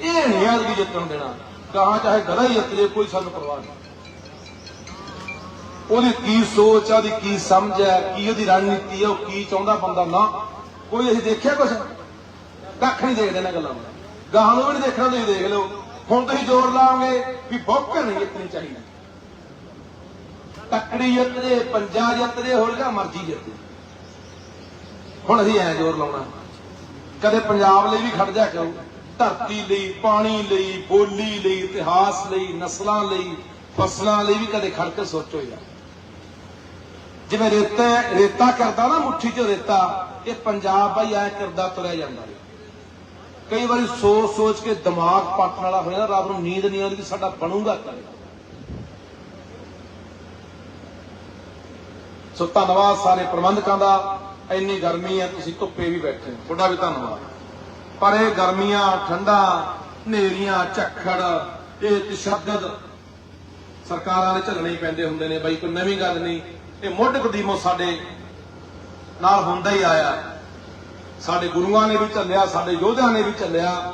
ਇਹ ਨਹੀਂ ਐਤਕੀ ਜਿੱਤਣ ਦੇਣਾ। ਕਹਾਂ ਚਾਹੇ ਗਧਾ ਹੀ ਜਿੱਤ ਜੇ, ਕੋਈ ਸਾਨੂੰ ਪਰਵਾਹ ਨਹੀਂ। ਉਹਦੀ ਕੀ ਸੋਚ ਆ, ਉਹਦੀ ਕੀ ਸਮਝ ਹੈ ਕੀ ਉਹਦੀ ਰਣਨੀਤੀ ਹੈ ਉਹ ਕੀ ਚਾਹੁੰਦਾ ਬੰਦਾ ਨਾ, ਕੋਈ ਅਸੀਂ ਦੇਖਿਆ ਕੁਛ? ਕੱਖ ਨਹੀਂ ਦੇਖਦੇ ਇਹਨਾਂ ਗੱਲਾਂ ਨੂੰ ਗਾਹਾਂ ਨੂੰ ਵੀ ਨਹੀਂ ਦੇਖਣਾ, ਤੁਸੀਂ ਦੇਖ ਲਓ। ਹੁਣ ਤੁਸੀਂ ਜ਼ੋਰ ਲਾਓਗੇ ਵੀ ਬੋਕਰ ਨਹੀਂ ਜਿੱਤਣੀ ਚਾਹੀਦੀ। ਤੱਕੜੀ ਜਿੱਤ ਜੇ, ਪੰਜਾ ਜਿੱਤ ਜੇ, ਹੋਰ ਜਾਂ ਮਰਜ਼ੀ ਜਿੱਤ ਹੁਣ ਅਸੀਂ ਐ ਜ਼ੋਰ ਲਾਉਣਾ। ਕਦੇ ਪੰਜਾਬ ਲਈ ਵੀ ਖੜ ਜਾ ਕਰੋ ਧਰਤੀ ਲਈ, ਪਾਣੀ ਲਈ, ਬੋਲੀ ਲਈ, ਇਤਿਹਾਸ ਲਈ, ਨਸਲਾਂ ਲਈ, ਫਸਲਾਂ ਲਈ ਵੀ ਕਦੇ ਖੜ ਕੇ ਸੋਚੋ ਯਾਰ। ਜਿਵੇਂ ਰੇਤਾ ਰੇਤਾ ਕਰਦਾ ਨਾ ਮੁੱਠੀ 'ਚ ਰੇਤਾ, ਇਹ ਪੰਜਾਬ ਭਾਈ ਐ ਕਰਦਾ ਤੁਰਿਆ ਜਾਂਦਾ ਕਈ ਵਾਰੀ ਸੋਚ ਸੋਚ ਕੇ ਦਿਮਾਗ ਪੱਟਣ ਵਾਲਾ ਹੋਇਆ ਰਾਤ ਨੂੰ ਨੀਂਦ ਨਹੀਂ ਆਉਂਦੀ ਸਾਡਾ ਬਣੂਗਾ ਕਦੇ। ਸੋ ਧੰਨਵਾਦ ਸਾਰੇ ਪ੍ਰਬੰਧਕਾਂ ਦਾ। ਇੰਨੀ ਗਰਮੀ ਹੈ, ਤੁਸੀਂ ਧੁੱਪੇ ਵੀ ਬੈਠੇ ਹੋ। ਤੁਹਾਡਾ ਵੀ ਧੰਨਵਾਦ। ਪਰ ਇਹ ਗਰਮੀਆਂ, ਠੰਡਾ, ਹਨੇਰੀਆਂ, ਝੱਖੜ, ਇਹ ਤਸ਼ੱਦਦ ਸਰਕਾਰਾਂ ਦੇ ਝੱਲਣੇ ਪੈਂਦੇ ਹੁੰਦੇ ਨੇ। ਬਾਈ ਕੋਈ ਨਵੀਂ ਗੱਲ ਨਹੀਂ। ਇਹ ਮੁੱਢ ਕਦੀਮੋਂ ਸਾਡੇ ਨਾਲ ਹੁੰਦਾ ਹੀ ਆਇਆ। ਸਾਡੇ ਗੁਰੂਆਂ ਨੇ ਵੀ ਝੱਲਿਆ, ਸਾਡੇ ਯੋਧਿਆਂ ਨੇ ਵੀ ਝੱਲਿਆ।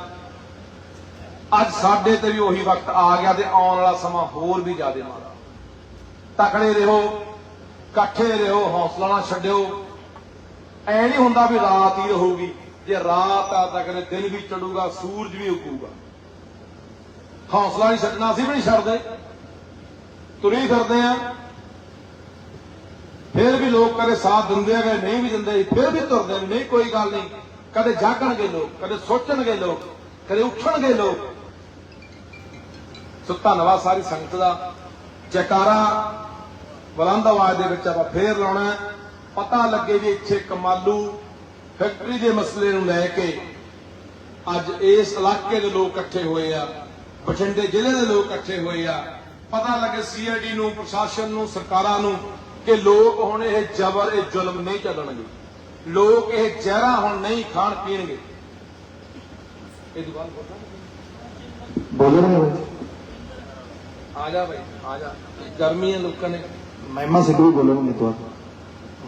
ਅੱਜ ਸਾਡੇ ਤੇ ਵੀ ਉਹੀ ਵਕਤ ਆ ਗਿਆ ਤੇ ਆਉਣ ਵਾਲਾ ਸਮਾਂ ਹੋਰ ਵੀ ਜ਼ਿਆਦਾ ਮਾੜਾ। ਤਕੜੇ ਰਹੋ। ਇਕੱਠੇ ਰਹੋ, ਹੌਸਲਾ ਨਾ ਛੱਡਿਓ। ਐ ਨਹੀਂ ਹੁੰਦਾ ਵੀ ਰਾਤ ਹੀ ਰਹੂਗੀ। ਜੇ ਰਾਤ ਆ ਤਾਂ ਕਦੇ ਦਿਨ ਵੀ ਚੜੂਗਾ, ਸੂਰਜ ਵੀ ਉੱਗੂਗਾ। ਹੌਸਲਾ ਨਹੀਂ ਛੱਡਣਾ, ਅਸੀਂ ਵੀ ਨਹੀਂ ਛੱਡਦੇ। ਤੁਰੇ ਫਿਰਦੇ ਆ। ਫਿਰ ਵੀ ਲੋਕ ਕਦੇ ਸਾਥ ਦਿੰਦੇ ਆ, ਕਦੇ ਨਹੀਂ ਵੀ ਦਿੰਦੇ। ਫਿਰ ਵੀ ਤੁਰਦੇ ਨੇ, ਨਹੀਂ, ਕੋਈ ਗੱਲ ਨਹੀਂ। ਕਦੇ ਜਾਗਣਗੇ ਲੋਕ, ਕਦੇ ਸੋਚਣਗੇ ਲੋਕ, ਕਦੇ ਉੱਠਣਗੇ ਲੋਕ। ਸੋ ਧੰਨਵਾਦ ਸਾਰੀ ਸੰਗਤ ਦਾ। ਜੈਕਾਰਾ ਬੁਲੰਦ ਆਵਾਜ਼ ਦੇ ਵਿੱਚ ਆਪਾਂ ਫੇਰ ਲਾਉਣਾ। ਪਤਾ ਲੱਗੇ ਵੀ ਇੱਥੇ ਕਮਾਲੂ ਫੈਕਟਰੀ ਦੇ ਮਸਲੇ ਨੂੰ ਲੈ ਕੇ ਅੱਜ ਇਸ ਇਲਾਕੇ ਦੇ ਲੋਕ ਇਕੱਠੇ ਹੋਏ ਆ ਬਠਿੰਡੇ ਜ਼ਿਲ੍ਹੇ ਦੇ ਲੋਕ ਇਕੱਠੇ ਹੋਏ ਆ। ਪਤਾ ਲੱਗੇ ਸੀਆਈਡੀ ਨੂੰ ਪ੍ਰਸ਼ਾਸਨ ਨੂੰ ਸਰਕਾਰਾਂ ਨੂੰ ਕਿ ਲੋਕ ਹੁਣ ਇਹ ਜ਼ਬਰ ਇਹ ਜ਼ੁਲਮ ਨਹੀਂ ਚੱਲਣਗੇ। ਲੋਕ ਇਹ ਜ਼ਹਿਰਾ ਹੁਣ ਨਹੀਂ ਖਾਣ ਪੀਣਗੇ। ਇਹ ਦੁਬਾਰਾ ਬੋਲੋ। ਆ ਜਾ ਭਾਈ ਆ ਜਾ। ਗਰਮੀ ਹੈ ਲੋਕਾਂ ਨੇ। ਮਹਿਮਾ ਸਿੱਧੂ ਬੋਲਣਗੇ ਤੋਂ।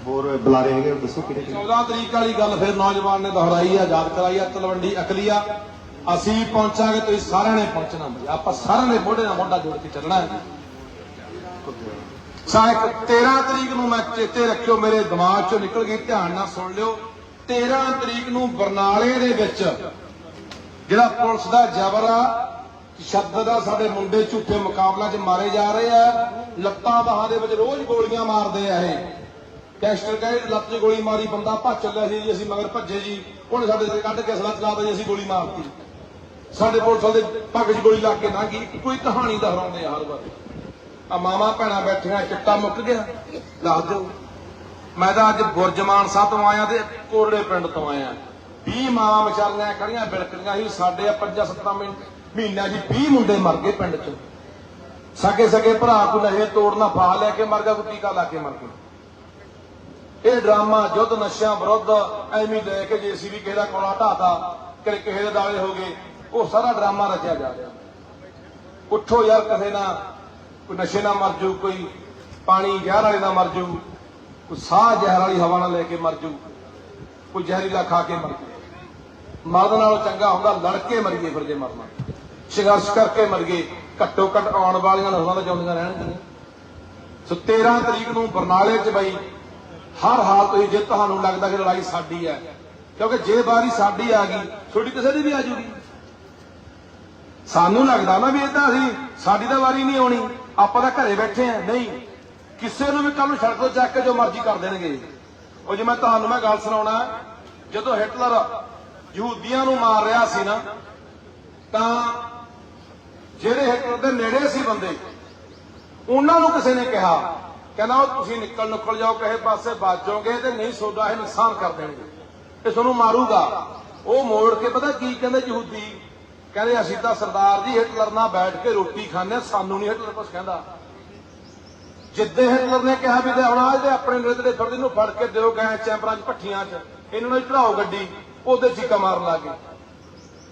ਹੋਰ ਬੁਲਾਰੇ ਹੈਗੇ ਦੱਸੋ ਕਿਹੜੇ 14 ਤਰੀਕ ਵਾਲੀ ਗੱਲ ਫਿਰ ਨੌਜਵਾਨ ਨੇ ਦੁਹਰਾਈ ਆ, ਯਾਦ ਕਰਾਈ ਆ, ਤਲਵੰਡੀ ਅਕਲੀਆ ਅਸੀਂ ਪਹੁੰਚਾਂਗੇ ਤੁਸੀਂ ਸਾਰਿਆਂ ਨੇ ਪਹੁੰਚਣਾ ਬਈ। ਆਪਾਂ ਸਾਰਿਆਂ ਨੇ ਮੋਢੇ ਨਾਲ ਮੋਢਾ ਜੋੜ ਕੇ ਚੱਲਣਾ ਹੈ। ਸਾ 13 ਤਰੀਕ ਨੂੰ ਮੈਂ ਚੇਤੇ ਰੱਖਿਓ, ਮੇਰੇ ਦਿਮਾਗ ਚੋਂ ਨਿਕਲ ਗਈ, ਧਿਆਨ ਨਾਲ ਸੁਣ ਲਿਓ। 13 ਤਰੀਕ ਨੂੰ ਬਰਨਾਲੇ ਦੇ ਵਿੱਚ ਜਿਹੜਾ ਪੁਲਿਸ ਦਾ ਜ਼ਬਰ ਆ ਸ਼ਬਦ ਦਾ ਸਾਡੇ ਮੁੰਡੇ ਝੂਠੇ ਮੁਕਾਬਲਾ 'ਚ ਮਾਰੇ ਜਾ ਰਹੇ ਆ। ਲੱਤਾਂ ਬਾਹਾਂ ਦੇ ਵਿੱਚ ਰੋਜ਼ ਗੋਲੀਆਂ ਮਾਰਦੇ ਆ ਇਹ। ਕੈਸਟਰ ਕਹੇ ਲੱਤ 'ਚ ਗੋਲੀ ਮਾਰੀ, ਬੰਦਾ ਭੱਜ ਚੱਲਿਆ ਸੀ ਜੀ, ਅਸੀਂ ਮਗਰ ਭੱਜੇ ਜੀ। ਉਹਨੇ ਸਾਡੇ ਤੇ ਕੱਢ ਕੇ ਅਸਲਾ ਚਲਾਤਾ ਜੀ, ਅਸੀਂ ਗੋਲੀ ਮਾਰਤੀ। ਸਾਡੇ ਪੁਲਿਸ ਦੇ ਪੱਗ 'ਚ ਗੋਲੀ ਲੱਗ ਕੇ ਨਾ ਗਈ। ਕੋਈ ਕਹਾਣੀ ਦੁਹਰਾਉਂਦੇ ਆ ਹਰ ਵਾਰ। ਆ ਮਾਮਾ ਭੈਣਾਂ ਬੈਠੀਆਂ, ਚਿੱਟਾ ਮੁੱਕ ਗਿਆ। ਦੱਸ ਦਿਓ। ਮੈਂ ਤਾਂ ਅੱਜ ਗੁਰਜਮਾਨ ਸਾਹਿਬ ਤੋਂ ਆਇਆ ਤੇ ਕੋਰੜੇ ਪਿੰਡ ਤੋਂ ਆਇਆ। 20 ਮਾਵਾਂ ਵਿਚਾਰੀਆਂ ਖੜੀਆਂ ਬਿਲਕਣੀਆਂ ਸੀ ਸਾਡੇ ਆ, ਪੰਜਾਂ ਮਿੰਟ ਮਹੀਨਾ ਮਹੀਨਿਆਂ 'ਚ 20 ਮੁੰਡੇ ਮਰ ਗਏ ਪਿੰਡ 'ਚ। ਸਕੇ ਸਕੇ ਭਰਾ ਕੋ ਨਸ਼ੇ ਤੋੜਨਾ ਫਾ ਲੈ ਕੇ ਮਰ ਗਿਆ, ਕੋਈ ਟੀਕਾ ਲਾ ਕੇ ਮਰ ਗਿਆ। ਇਹ ਡਰਾਮਾ ਯੁੱਧ ਨਸ਼ਿਆਂ ਵਿਰੁੱਧ ਐਵੇਂ ਲੈ ਕੇ ਜੇ ਸੀ ਵੀ ਕਿਸੇ ਦਾ ਕੋਲਾ ਢਾਤਾ ਕਿ ਕਿਸੇ ਦੇ ਦਾਲੇ ਹੋ ਗਏ, ਉਹ ਸਾਰਾ ਡਰਾਮਾ ਰਚਿਆ ਜਾ ਰਿਹਾ। ਉੱਠੋ ਯਾਰ ਕਿਸੇ ਨਾ ਕੋਈ ਨਸ਼ੇ ਨਾਲ ਮਰ ਜੂ ਕੋਈ ਪਾਣੀ ਜ਼ਹਿਰ ਵਾਲੇ ਨਾਲ ਮਰ ਜੂ ਕੋਈ ਸਾਹ ਜ਼ਹਿਰ ਵਾਲੀ ਹਵਾ ਨਾਲ ਲੈ ਕੇ ਮਰ ਜੂ ਕੋਈ ਜ਼ਹਿਰੀਲਾ ਖਾ ਕੇ ਮਰ ਜੂ ਮਰਨ ਨਾਲੋਂ ਚੰਗਾ ਹੁੰਦਾ ਲੜ ਕੇ ਮਰੀਏ ਫਿਰ ਜੇ ਮਰਨਾ। ਸੰਘਰਸ਼ ਕਰਕੇ ਮਰ ਗਏ। ਘੱਟੋ ਘੱਟ ਆਉਣ ਵਾਲੀਆਂ ਨਸਲਾਂ ਤਾਂ ਜਿਉਂਦੀਆਂ ਰਹਿਣਗੀਆਂ। ਸੋ 13 ਤਰੀਕ ਨੂੰ ਬਰਨਾਲੇ 'ਚ ਬਈ, ਹਰ ਹਾਲ ਤੁਸੀਂ ਜੇ ਤੁਹਾਨੂੰ ਲੱਗਦਾ ਕਿ ਲੜਾਈ ਸਾਡੀ ਹੈ। ਕਿਉਂਕਿ ਜੇ ਵਾਰੀ ਸਾਡੀ ਆ ਗਈ, ਤੁਹਾਡੀ ਕਿਸੇ ਦੀ ਵੀ ਆ ਜੂਗੀ। ਸਾਨੂੰ ਲੱਗਦਾ ਨਾ ਵੀ ਇਹ ਤਾਂ ਅਸੀਂ ਸਾਡੀ ਤਾਂ ਵਾਰੀ ਨਹੀਂ ਆਉਣੀ। ਆਪਾਂ ਤਾਂ ਘਰੇ ਬੈਠੇ ਆ ਨਹੀਂ, ਕਿਸੇ ਨੂੰ ਵੀ ਕੱਲ ਨੂੰ ਸੜਕ ਤੋਂ ਚੱਕ ਕੇ ਜੋ ਮਰਜ਼ੀ ਕਰ ਦੇਣਗੇ। ਉਹ ਜੇ ਮੈਂ ਤੁਹਾਨੂੰ ਮੈਂ ਗੱਲ ਸੁਣਾਉਣਾ, ਜਦੋਂ ਹਿਟਲਰ ਯਹੂਦੀਆਂ ਨੂੰ ਮਾਰ ਰਿਹਾ ਸੀ ਨਾ, ਤਾਂ ਜਿਹੜੇ ਹਿਟਲਰ ਦੇ ਨੇੜੇ ਸੀ ਬੰਦੇ। ਉਹਨਾਂ ਨੂੰ ਕਿਸੇ ਨੇ ਕਿਹਾ ਕਹਿੰਦਾ ਉਹ ਤੁਸੀਂ ਨਿਕਲ ਨਿਕਲ ਜਾਓ ਕਿਸੇ ਪਾਸੇ ਬਾਜੋਗੇ ਤੇ ਨਹੀਂ ਸੋਡਾ ਇਹ ਨੁਕਸਾਨ ਕਰ ਦੇਣਗੇ। ਇਹ ਤੁਹਾਨੂੰ ਮਾਰੂਗਾ। ਉਹ ਮੋੜ ਕੇ ਪਤਾ ਕੀ ਕਹਿੰਦੇ ਯਹੂਦੀ? ਕਹਿੰਦੇ ਅਸੀਂ ਤਾਂ ਸਰਦਾਰ ਜੀ ਹਿਟਲਰ ਨਾਲ ਬੈਠ ਕੇ ਰੋਟੀ ਖਾਂਦੇ ਹਾਂ, ਸਾਨੂੰ ਨਹੀਂ ਹਿਟਲਰ ਕੁਛ ਕਹਿੰਦਾ। ਜਿੱਦੇ ਹਿਟਲਰ ਨੇ ਕਿਹਾ ਵੀ ਲੈ ਹੁਣ ਆਪਣੇ ਨੇੜੇ ਦੇ ਨੂੰ ਫੜ ਕੇ ਦਿਓ ਗੈਸ ਚੈਂਬਰਾਂ 'ਚ ਭੱਠੀਆਂ 'ਚ ਇਹਨਾਂ ਨੂੰ ਚੜਾਓ ਗੱਡੀ ਉਹਦੇ ਚੀਕਾ ਮਾਰਨ ਲੱਗੇ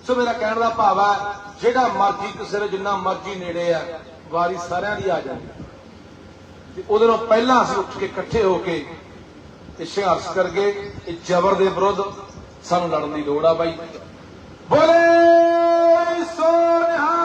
ਸੋ ਮੇਰਾ ਕਹਿਣ ਦਾ ਭਾਵ ਹੈ, ਜਿਹੜਾ ਮਰਜ਼ੀ ਕਿਸੇ ਦੇ ਜਿੰਨਾ ਮਰਜ਼ੀ ਨੇੜੇ ਆ, ਵਾਰੀ ਸਾਰਿਆਂ ਦੀ ਆ ਜਾਂਦੀ। ਤੇ ਉਹਦੇ ਨਾਲ ਪਹਿਲਾਂ ਅਸੀਂ ਉੱਠ ਕੇ ਇਕੱਠੇ ਹੋ ਕੇ ਤੇ ਸੰਘਰਸ਼ ਕਰਕੇ ਇਹ ਜ਼ਬਰ ਦੇ ਵਿਰੁੱਧ ਸਾਨੂੰ ਲੜਨ ਦੀ ਲੋੜ ਆ ਬਾਈ। ਬੋਲੇ ਸੋਨਿਹਾ ਪੰਜਾਬ